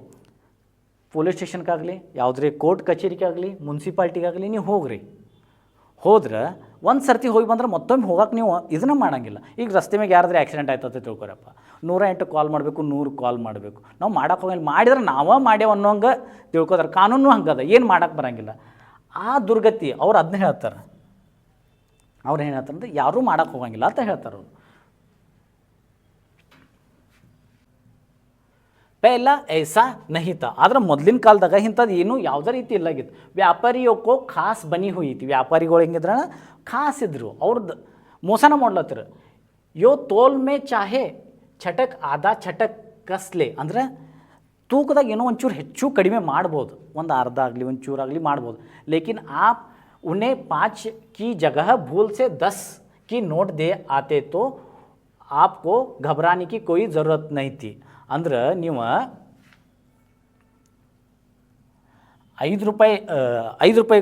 पोलिस स्टेशन के आगे याद्रे कोर्ट कचेरी के आगे म्यूनसिपाल्टी के आगे नहीं हो रही हाद्रे ಒಂದು ಸರ್ತಿ ಹೋಗಿ ಬಂದ್ರೆ ಮತ್ತೊಮ್ಮೆ ಹೋಗಕ್ಕೆ ನೀವು ಇದನ್ನ ಮಾಡಂಗಿಲ್ಲ. ಈಗ ರಸ್ತೆ ಮೇಲೆ ಯಾರಾದ್ರೂ ಆಕ್ಸಿಡೆಂಟ್ ಆಯ್ತು ಅಂತ ತಿಳ್ಕೊರಪ್ಪ. ನೂರ ಎಂಟು ಕಾಲ್ ಮಾಡಬೇಕು, ನೂರು ಕಾಲ್ ಮಾಡಬೇಕು. ನಾವು ಮಾಡೋಕೆ ಹೋಗಂಗಿಲ್ಲ. ಮಾಡಿದ್ರೆ ನಾವೇ ಮಾಡ್ಯಾವ ಅನ್ನೋಂಗೆ ತಿಳ್ಕೊತಾರೆ. ಕಾನೂನು ಹಂಗದ. ಏನು ಮಾಡೋಕ್ಕೆ ಬರಂಗಿಲ್ಲ. ಆ ದುರ್ಗತಿ ಅವ್ರು ಅದನ್ನ ಹೇಳ್ತಾರೆ. ಅವ್ರು ಏನು ಹೇಳ್ತಾರೆ ಯಾರು ಯಾರೂ ಮಾಡೋಕ್ಕೆ ಹೋಗಂಗಿಲ್ಲ ಅಂತ ಹೇಳ್ತಾರೆ ಅವರು. ಪೆಹಲ ಐಸಾ ನಹಿತ ಆದ್ರೆ ಮೊದಲಿನ ಕಾಲದಾಗ ಇಂಥದ್ದು ಏನೂ ಯಾವುದೇ ರೀತಿ ಇಲ್ಲಾಗಿತ್ತು ವ್ಯಾಪಾರಿಯೋಕ್ಕೋ ಖಾಸ್ ಬನಿ ಹೋಯಿತು ವ್ಯಾಪಾರಿಗಳು ಹೆಂಗಿದ್ರ ಖಾಸ್ ಇದ್ರು ಅವ್ರದ್ದು ಮೋಸನ ಮಾಡ್ಲತ್ತಿರ ಯೋ ತೋಲ್ ಮೇ ಚಾಹೆ ಛಟಕ್ ಆದಾ ಛಟಕ್ ಕಸ್ಲೆ ಅಂದ್ರೆ ತೂಕದಾಗ ಏನೋ ಒಂಚೂರು ಹೆಚ್ಚು ಕಡಿಮೆ ಮಾಡ್ಬೋದು ಒಂದು ಅರ್ಧ ಆಗಲಿ ಒಂಚೂರು ಆಗಲಿ ಮಾಡ್ಬೋದು ಲೇಕಿನ್ आप उन्हें पाँच की जगह भूल से दस की नोट दे आते तो आपको घबराने की कोई ज़रूरत नहीं थी ಅಂದ್ರೆ ನೀವು ಐದು ರೂಪಾಯಿ ಐದು ರೂಪಾಯಿ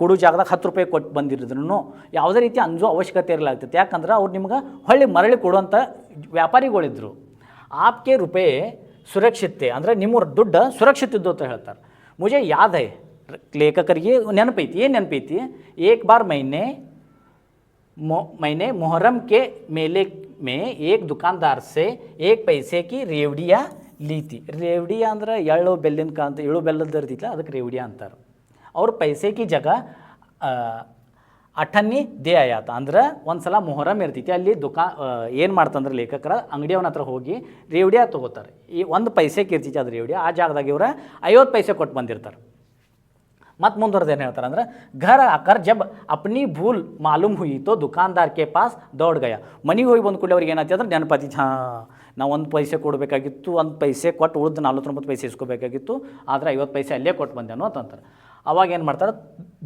ಕೊಡೋ ಜಾಗದಾಗ ಹತ್ತು ರೂಪಾಯಿ ಕೊಟ್ಟು ಬಂದಿರೋದ್ರೂ ಯಾವುದೇ ರೀತಿ ಅಂಜೋ ಅವಶ್ಯಕತೆ ಇರಲಾಗ್ತೈತೆ. ಯಾಕಂದ್ರೆ ಅವ್ರು ನಿಮ್ಗೆ ಹೊಳ್ಳಿ ಮರಳಿ ಕೊಡುವಂಥ ವ್ಯಾಪಾರಿಗಳಿದ್ರು. ಆಪ್ಕೆ ರೂಪಾಯಿ ಸುರಕ್ಷತೆ, ಅಂದರೆ ನಿಮ್ಮ ದುಡ್ಡು ಸುರಕ್ಷಿತಿದ್ದು ಅಂತ ಹೇಳ್ತಾರೆ. ಮುಜೆ ಯಾದೈ ಲೇಖಕರಿಗೆ ನೆನಪೈತಿ, ಏನು ನೆನಪೈತಿ? ಏಕ್ ಬಾರ್ ಮೈನೆ ಮೊ, ಮೈನೆ ಮೊಹರಂಕೆ ಮೇಲೆ में एक दुकानदार से एक पैसे की रेवड़िया ली थी ರೇವಡಿಯ ಅಂದ್ರೆ ಎಳ್ಳು ಬೆಲ್ಲಿನ ಕಾ ಅಂತ ಎಳ್ಳು ಬೆಲ್ಲದ ಇರ್ತಿಲ್ಲ ಅದಕ್ಕೆ ರೇವಡಿಯ ಅಂತಾರೆ ಅವ್ರ ಪೈಸೆ ಕಿ ಜಾಗ ಅಠನ್ನಿ ದೇ ಆಯಾತ ಅಂದ್ರೆ ಒಂದು ಸಲ ಮೊಹರಂ ಇರ್ತೈತಿ ಅಲ್ಲಿ ದುಕಾ ಏನು ಮಾಡ್ತಂದ್ರೆ ಲೇಖಕರ ಅಂಗಡಿಯವನ ಹತ್ರ ಹೋಗಿ ರೇವಡಿಯ ತೊಗೋತಾರೆ ಈ ಒಂದು ಪೈಸೆಗೆ ಇರ್ತೈತಿ ಅದು ರೇವಡಿಯ ಆ ಜಾಗದಾಗ ಇವ್ರು ಐವತ್ತು ಪೈಸೆ ಕೊಟ್ಟು ಬಂದಿರ್ತಾರೆ ಮತ್ತು ಮುಂದುವರೆದು ಏನು ಹೇಳ್ತಾರೆ ಅಂದ್ರೆ, ಘರ್ ಆಕರ್ ಜಬ್ ಅಪ್ನಿ ಭೂಲ್ ಮಾಲೂಮ್ ಹುಯಿತು ದುಕಾನ್ದಾರ್ ಕೆ ಪಾಸ್ ದೌಡ್ ಗಯ. ಮನೆಗೆ ಹೋಗಿ ಬಂದ ಕೂಡಲೇ ಅವ್ರಿಗೆ ಏನಾಯ್ತು ಅಂದ್ರೆ ನೆನಪತಿ ಹಾಂ ನಾವು ಒಂದು ಪೈಸೆ ಕೊಡಬೇಕಾಗಿತ್ತು, ಒಂದು ಪೈಸೆ ಕೊಟ್ಟು ಉಳಿದು ನಲ್ವತ್ತೊಂಬತ್ತು ಪೈಸೆ ಇಸ್ಕೋಬೇಕಾಗಿತ್ತು, ಆದರೆ ಐವತ್ತು ಪೈಸೆ ಅಲ್ಲೇ ಕೊಟ್ಟು ಬಂದೇನೋ ಅಂತಂತಾರೆ ಅವಾಗ ಏನು ಮಾಡ್ತಾರೆ,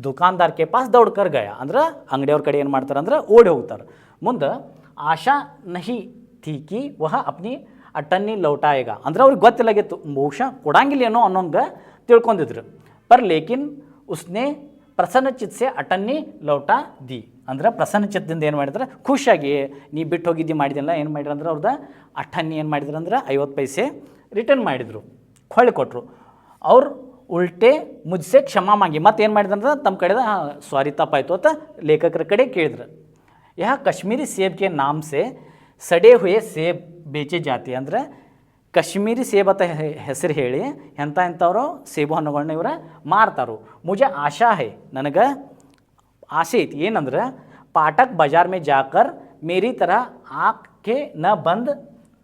ದುಕಾನ್ದಾರ್ ಕೆ ಪಾಸ್ ದೌಡ್ಕರ್ ಗಯ. ಅಂದ್ರೆ ಅಂಗಡಿಯವ್ರ ಕಡೆ ಏನು ಮಾಡ್ತಾರೆ ಅಂದ್ರೆ ಓಡಿ ಹೋಗ್ತಾರೆ. ಮುಂದೆ, ಆಶಾ ನಹಿ ಥೀಕಿ ವಹ ಅಪ್ನಿ ಅಟ್ಟನ್ನಿ ಲೌಟಾಯಗ. ಅಂದ್ರೆ ಅವ್ರಿಗೆ ಗೊತ್ತಿಲ್ಲಾಗಿತ್ತು, ಬಹುಶಃ ಕೊಡಂಗಿಲ್ಲ ಏನೋ ಅನ್ನೋಂಗೆ ತಿಳ್ಕೊಂಡಿದ್ರು. पर लेकिन उसने ಪ್ರಸನ್ನ ಚಿತ್ಸೆ ಅಟನ್ನಿ ಲೌಟ ದಿ ಅಂದ್ರೆ ಪ್ರಸನ್ನ ಚಿತ್ತದಿಂದ ಏನು ಮಾಡಿದ್ರೆ ಖುಷಿಯಾಗಿ ನೀ ಬಿಟ್ಟು ಹೋಗಿದ್ದಿ ಮಾಡಿದಿಲ್ಲ ಏನು ಮಾಡಿದ್ರು ಅಂದ್ರೆ ಅವ್ರದ್ದು ಅಠನ್ನಿ ಏನು ಮಾಡಿದ್ರು ಅಂದ್ರೆ ಐವತ್ತು ಪೈಸೆ ರಿಟರ್ನ್ ಮಾಡಿದರು ಹೊಳ್ಳಿ ಕೊಟ್ಟರು ಅವ್ರು ಉಲ್ಟೆ ಮುಜ್ಸೆ ಕ್ಷಮಾ ಮಾಗಿ ಮತ್ತೆ ಏನು ಮಾಡಿದ್ರು ತಮ್ಮ ಕಡೆದ ಸಾರಿ ತಪ್ಪಾಯ್ತು ಅಂತ ಲೇಖಕರ ಕಡೆ ಕೇಳಿದ್ರು ಯಹ ಕಾಶ್ಮೀರಿ ಸೇಬ್ ಕೆ ನಾಮ್ ಸೆ ಸಡೆ ಹುಯೆ ಸೇಬ್ ಬೇಚೆ ಜಾತಿ ಅಂದ್ರೆ ಕಾಶ್ಮೀರಿ ಸೇಬ ಅಂತ ಹೆ- ಹೆಸರು ಹೇಳಿ ಎಂಥ ಎಂಥವ್ರು ಸೇಬು ಹಣ್ಣುಗಳನ್ನ ಇವ್ರು ಮಾರ್ತಾರು. ಮುಜೆ ಆಶಾ ಹೈ, ನನಗೆ ಆಸೆ ಐತಿ. ಏನಂದ್ರೆ ಪಾಟಕ್ ಬಜಾರ್ ಮೇ ಜಾಕರ್ ಮೇರಿ ಥರ ಆಕೆ ನ ಬಂದ್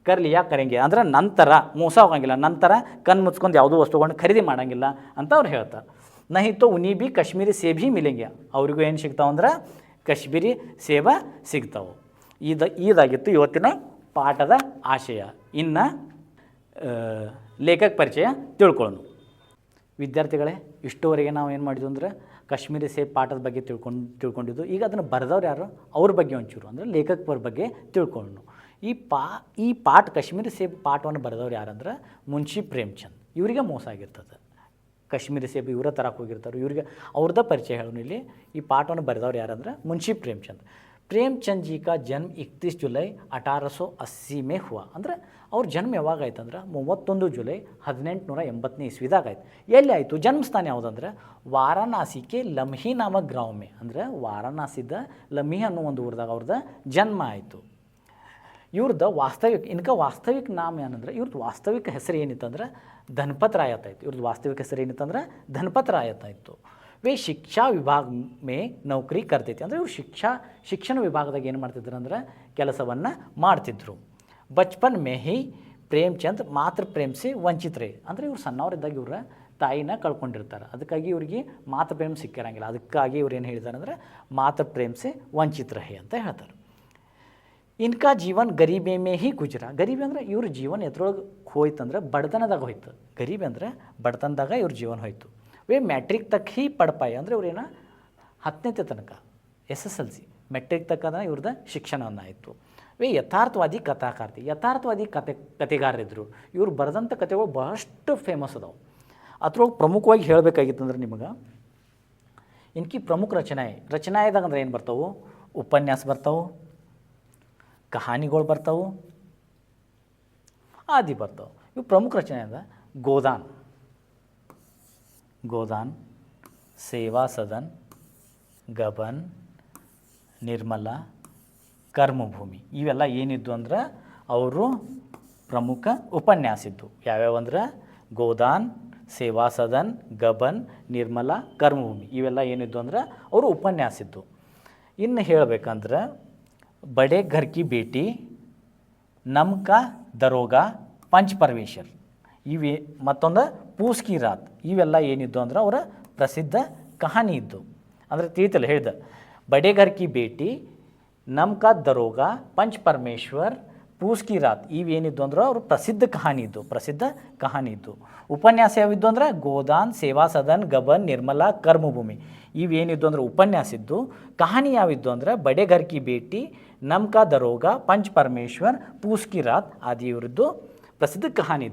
ಕರ್ಲಿಯಾ ಕರೆಂಗೆ. ಅಂದ್ರೆ ನಂತರ, ಮೋಸ ಹೋಗಂಗಿಲ್ಲ, ನಂತರ ಕಣ್ಣು ಮುಚ್ಕೊಂಡು ಯಾವುದೋ ವಸ್ತುಗಳನ್ನ ಖರೀದಿ ಮಾಡಂಗಿಲ್ಲ ಅಂತ ಅವ್ರು ಹೇಳ್ತಾರೆ ನಹಿತೋ ಉನಿ ಬಿ ಕಾಶ್ಮೀರಿ ಸೇಬ್ ಹಿ ಮಿಲೆಂಗೆ. ಅವ್ರಿಗೂ ಏನು ಸಿಗ್ತಾವೆ ಅಂದ್ರೆ, ಕಾಶ್ಮೀರಿ ಸೇಬ ಸಿಗ್ತಾವೆ. ಇದು, ಇದಾಗಿತ್ತು ಇವತ್ತಿನ ಪಾಠದ ಆಶಯ. ಇನ್ನು ಲೇಖಕ ಪರಿಚಯ ತಿಳ್ಕೊಳ್ಳೋಣ. ವಿದ್ಯಾರ್ಥಿಗಳೇ, ಇಷ್ಟುವರೆಗೆ ನಾವು ಏನು ಮಾಡಿದ್ವು ಅಂದ್ರೆ ಕಾಶ್ಮೀರಿ ಸೇಫ್ ಪಾಠದ ಬಗ್ಗೆ ತಿಳ್ಕೊಂಡು, ತಿಳ್ಕೊಂಡಿದ್ದು. ಈಗ ಅದನ್ನು ಬರೆದವ್ರು ಯಾರು? ಅವ್ರ ಬಗ್ಗೆ ಒಂಚೂರು, ಅಂದರೆ ಲೇಖಕರ ಬಗ್ಗೆ ತಿಳ್ಕೊಳ್ಳೋಣ. ಈ ಪಾ, ಈ ಪಾಠ, ಕಾಶ್ಮೀರಿ ಸೇಫ್ ಪಾಠವನ್ನು ಬರೆದವ್ರು ಯಾರಂದ್ರೆ ಮುನ್ಷಿ ಪ್ರೇಮ್ಚಂದ್. ಇವರಿಗೆ ಮೋಸ ಆಗಿರ್ತದೆ. ಕಾಶ್ಮೀರಿ ಸೇಬ್ ಇವರ ತರಕ್ಕೆ ಹೋಗಿರ್ತಾರೆ. ಇವರಿಗೆ ಅವ್ರದ್ದ ಪರಿಚಯ ಹೇಳೋಣ ಇಲ್ಲಿ. ಈ ಪಾಠವನ್ನು ಬರೆದವ್ರು ಯಾರಂದ್ರೆ ಮುನ್ಷಿ ಪ್ರೇಮ್ಚಂದ್. ಪ್ರೇಮ್ಚಂದ್ ಜಿ ಕಾ ಜನ್ಮ ಇಕ್ತೀಸ್ ಜುಲೈ ಅಠಾರ ಸौ अस्सी में हुआ ಅಂದ್ರೆ ಅವ್ರ ಜನ್ಮ ಯಾವಾಗ ಆಯ್ತು ಅಂದ್ರೆ ಮೂವತ್ತೊಂದು ಜುಲೈ ಹದಿನೆಂಟುನೂರ ಎಂಬತ್ತನೇ ಇಸ್ವಿದಾಗ ಆಯ್ತು ಎಲ್ಲಿ ಆಯಿತು ಜನ್ಮಸ್ಥಾನ ಯಾವುದಂದ್ರೆ ವಾರಣಾಸಿಕೆ ಲಮ್ಹಿ ನಾಮಕ್ ಗ್ರಾಮೆ ಅಂದ್ರೆ ವಾರಣಾಸಿದ ಲಮ್ಹಿ ಅನ್ನೋ ಒಂದು ಊರದಾಗ ಅವ್ರದ್ದು ಜನ್ಮ ಆಯಿತು ಇವ್ರದ್ದು ವಾಸ್ತವಿಕ ಇನ್ಕ ವಾಸ್ತವಿಕ ನಾಮ ಏನಂದ್ರೆ ಇವ್ರದ್ದು ವಾಸ್ತವಿಕ ಹೆಸರು ಏನಿತ್ತಂದ್ರೆ ಧನ್ಪತ್ ರಾಯತ್ ಆಯಿತು ಇವ್ರದ್ದು ವಾಸ್ತವಿಕ ಹೆಸರು ಏನಿತ್ತಂದ್ರೆ ಧನ್ಪತ್ ರಾಯತ್ ಆಯಿತು ವೇ ಶಿಕ್ಷಾ ವಿಭಾಗ ಮೇ ನೌಕರಿ ಕರ್ತೈತಿ ಅಂದರೆ ಇವ್ರು ಶಿಕ್ಷಾ, ಶಿಕ್ಷಣ ವಿಭಾಗದಾಗ ಏನು ಮಾಡ್ತಿದ್ರು ಅಂದ್ರೆ ಕೆಲಸವನ್ನು ಮಾಡ್ತಿದ್ರು. ಬಚ್ಪನ್ ಮೇ ಹಿ ಪ್ರೇಮ್ಚಂದ್ ಮಾತ್ರ ಪ್ರೇಮಿಸಿ ವಂಚಿತ ರೇ ಅಂದರೆ ಇವ್ರು ಸಣ್ಣವರಿದ್ದಾಗ ಇವ್ರ ತಾಯಿನ ಕಳ್ಕೊಂಡಿರ್ತಾರೆ. ಅದಕ್ಕಾಗಿ ಇವ್ರಿಗೆ ಮಾತೃ ಪ್ರೇಮ್ ಸಿಕ್ಕಿರಂಗಿಲ್ಲ. ಅದಕ್ಕಾಗಿ ಇವ್ರು ಏನು ಹೇಳಿದಾರೆ ಅಂದರೆ ಮಾತೃ ಪ್ರೇಮಿಸಿ ವಂಚಿತ ರೇ ಅಂತ ಹೇಳ್ತಾರೆ. ಇನ್ಕಾ ಜೀವನ್ ಗರೀಬೆ ಮೇಹಿ ಗುಜರ. ಗರೀಬಿ ಅಂದ್ರೆ ಇವ್ರ ಜೀವನ ಎದ್ರೊಳಗೆ ಹೋಯ್ತಂದ್ರೆ ಬಡತನದಾಗ ಹೋಯ್ತು. ಗರೀಬಿ ಅಂದ್ರೆ ಬಡತನದಾಗ ಇವ್ರ ಜೀವನ ಹೋಯ್ತು. ವೇ ಮ್ಯಾಟ್ರಿಕ್ ತಕ್ಕ ಹೀ ಪಡ್ಪಾಯಿ ಅಂದರೆ ಇವ್ರೇನ ಹತ್ತನೇತೆ ತನಕ, S S L C. Matric ತಕ್ಕದ ಇವ್ರದ್ದು ಶಿಕ್ಷಣವನ್ನು ಆಯಿತು. ವೇ ಯಥಾರ್ಥವಾದಿ ಕಥಾಕಾರ್ತಿ. ಯಥಾರ್ಥವಾದಿ ಕತೆ ಕತೆಗಾರರಿದ್ದರು ಇವ್ರು ಬರೆದಂಥ ಕತೆಗಳು ಬಹಳಷ್ಟು ಫೇಮಸ್ ಅದಾವೆ. ಅದ್ರೊಳಗೆ ಪ್ರಮುಖವಾಗಿ ಹೇಳಬೇಕಾಗಿತ್ತಂದ್ರೆ ನಿಮಗೆ, ಇನ್ಕಿ ಪ್ರಮುಖ ರಚನೆ ರಚನಾಯದಾಗ ಅಂದ್ರೆ ಏನು ಬರ್ತಾವೆ? ಉಪನ್ಯಾಸ ಬರ್ತಾವೆ, ಕಹಾನಿಗಳು ಬರ್ತಾವೆ, ಆದಿ ಬರ್ತಾವೆ. ಇವು ಪ್ರಮುಖ ರಚನೆ ಅದ ಗೋದಾನ್. ಗೋದಾನ್, ಸೇವಾ ಸದನ್, ಗಬನ್, ನಿರ್ಮಲ, ಕರ್ಮಭೂಮಿ. ಇವೆಲ್ಲ ಏನಿದ್ದು ಅಂದ್ರೆ ಅವರು ಪ್ರಮುಖ ಉಪನ್ಯಾಸ ಇದ್ದು ಯಾವ್ಯಾವ ಅಂದ್ರೆ ಗೋದಾನ್, ಸೇವಾ ಸದನ್, ಗಬನ್, ನಿರ್ಮಲ, ಕರ್ಮಭೂಮಿ. ಇವೆಲ್ಲ ಏನಿದ್ದು ಅಂದ್ರೆ ಅವರು ಉಪನ್ಯಾಸ ಇದ್ದು ಇನ್ನು ಹೇಳಬೇಕಂದ್ರೆ ಬಡೆ ಘರ್ ಕಿ ಬೇಟಿ ನಮ್ ಕಾ ದರೋಗ ಪಂಚ್ ಪರಮೇಶ್ವರ್ ಇವೆ ಮತ್ತೊಂದು ಪೂಸ್ ಕಿ ರಾತ್, ಇವೆಲ್ಲ ಏನಿದ್ದು ಅಂದ್ರೆ ಅವರ ಪ್ರಸಿದ್ಧ ಕಹಾನಿ ಇದ್ದು. ಅಂದರೆ ತಿಳಿತಲ್ಲ ಹೇಳ್ದ, ಬಡೇಗರ್ಕಿ ಘರ್ ಕಿ ಬೇಟಿ ನಮ್ ಕಾ ದರೋಗ, ಪಂಚ್ ಪರಮೇಶ್ವರ್, ಪೂಸ್ಕಿ ರಾತ್ ಇವೇನಿದ್ದು ಅಂದ್ರೆ ಅವರು ಪ್ರಸಿದ್ಧ ಕಹಾನಿ ಇದ್ದು, ಪ್ರಸಿದ್ಧ ಕಹಾನಿ ಇದ್ದು. ಉಪನ್ಯಾಸ ಯಾವಿದ್ದು ಅಂದ್ರೆ ಗೋದಾನ್, ಸೇವಾ ಸದನ್, ಗಬನ್, ನಿರ್ಮಲಾ, ಕರ್ಮಭೂಮಿ. ಇವೇನಿದ್ದು ಅಂದ್ರೆ ಉಪನ್ಯಾಸ ಇದ್ದು, ಕಹಾನಿ ಯಾವಿದ್ದು ಅಂದ್ರೆ ಬಡೇಗರ್ಕಿ ಭೇಟಿ ನಮ್ಕ ದರೋಗ, ಪಂಚ್ ಪರಮೇಶ್ವರ್, ಪೂಸ್ಕಿ ರಾತ್, ಆದಿ ಇವರದ್ದು ಪ್ರಸಿದ್ಧ ಕಹಾನಿ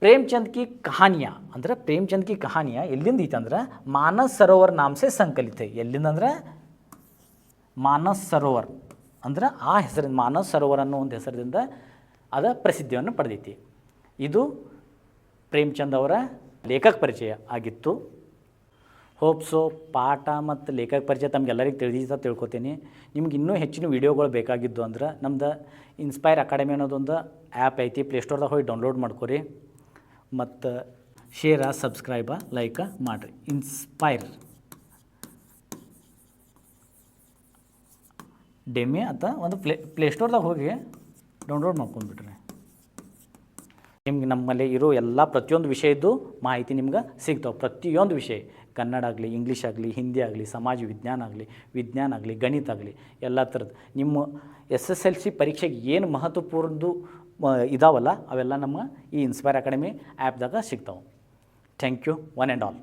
ಪ್ರೇಮ್ಚಂದ್ ಕಿ ಕಹಾನಿಯ? ಅಂದ್ರೆ ಪ್ರೇಮ್ಚಂದ್ ಕಿ ಕಹಾನಿಯ? ಎಲ್ಲಿಂದ ಇತ್ತಂದ್ರೆ ಮಾನಸ್ ಸರೋವರ್ ನಾಮ್ಸೆ ಸಂಕಲಿತ. ಎಲ್ಲಿಂದ ಅಂದ್ರೆ? ಮಾನಸ್ ಸರೋವರ್. ಅಂದ್ರೆ ಆ ಹೆಸರಿಂದ ಮಾನಸ್ ಸರೋವರ್ ಅನ್ನೋ ಒಂದು ಹೆಸರಿಂದ ಅದ ಪ್ರಸಿದ್ಧಿಯನ್ನು ಪಡೆದೈತಿ. ಇದು ಪ್ರೇಮ್ಚಂದ್ ಅವರ ಲೇಖಕ ಪರಿಚಯ ಆಗಿತ್ತು. ಹೋಪ್ಸೋ ಪಾಠ ಮತ್ತು ಲೇಖಕ ಪರಿಚಯ ತಮಗೆಲ್ಲರಿಗೆ ತಿಳಿದಿದ್ದ ತಿಳ್ಕೊತೀನಿ. ನಿಮ್ಗೆ ಇನ್ನೂ ಹೆಚ್ಚಿನ ವೀಡಿಯೋಗಳು ಬೇಕಾಗಿದ್ದು ಅಂದ್ರೆ ನಮ್ದು ಇನ್ಸ್ಪೈರ್ ಅಕಾಡೆಮಿ ಅನ್ನೋದೊಂದು ಆ್ಯಪ್ ಐತಿ. ಪ್ಲೇಸ್ಟೋರ್ದಾಗ ಹೋಗಿ ಡೌನ್ಲೋಡ್ ಮಾಡ್ಕೊರಿ. ಮತ್ತು ಶೇರ ಸಬ್ಸ್ಕ್ರೈಬ ಲೈಕ ಮಾಡಿರಿ. ಇನ್ಸ್ಪೈರ್ ಡೆಮೆ ಅಂತ ಒಂದು ಪ್ಲೇ ಪ್ಲೇಸ್ಟೋರ್ದಾಗ ಹೋಗಿ ಡೌನ್ಲೋಡ್ ಮಾಡ್ಕೊಂಡ್ಬಿಟ್ರಿ. ನಿಮ್ಗೆ ನಮ್ಮಲ್ಲಿ ಇರೋ ಎಲ್ಲ ಪ್ರತಿಯೊಂದು ವಿಷಯದ್ದು ಮಾಹಿತಿ ನಿಮ್ಗೆ ಸಿಗ್ತಾವೆ. ಪ್ರತಿಯೊಂದು ವಿಷಯ. ಕನ್ನಡ ಆಗಲಿ ಇಂಗ್ಲೀಷ್ ಆಗಲಿ ಹಿಂದಿ ಆಗಲಿ, ಸಮಾಜ ವಿಜ್ಞಾನ ಆಗಲಿ ವಿಜ್ಞಾನ ಆಗಲಿ, ಗಣಿತ ಆಗಲಿ, ಎಲ್ಲ ಥರದ್ದು ನಿಮ್ಮ ಎಸ್ ಎಸ್ ಎಲ್ ಸಿ ಪರೀಕ್ಷೆಗೆ ಏನು ಮಹತ್ವಪೂರ್ಣದ್ದು ಇದಾವಲ್ಲ ಅವೆಲ್ಲ ನಮ್ಮ ಈ ಇನ್ಸ್ಪೈರ್ ಅಕಾಡೆಮಿ ಆ್ಯಪ್ದಾಗ ಸಿಗ್ತಾವೆ. Thank you one and all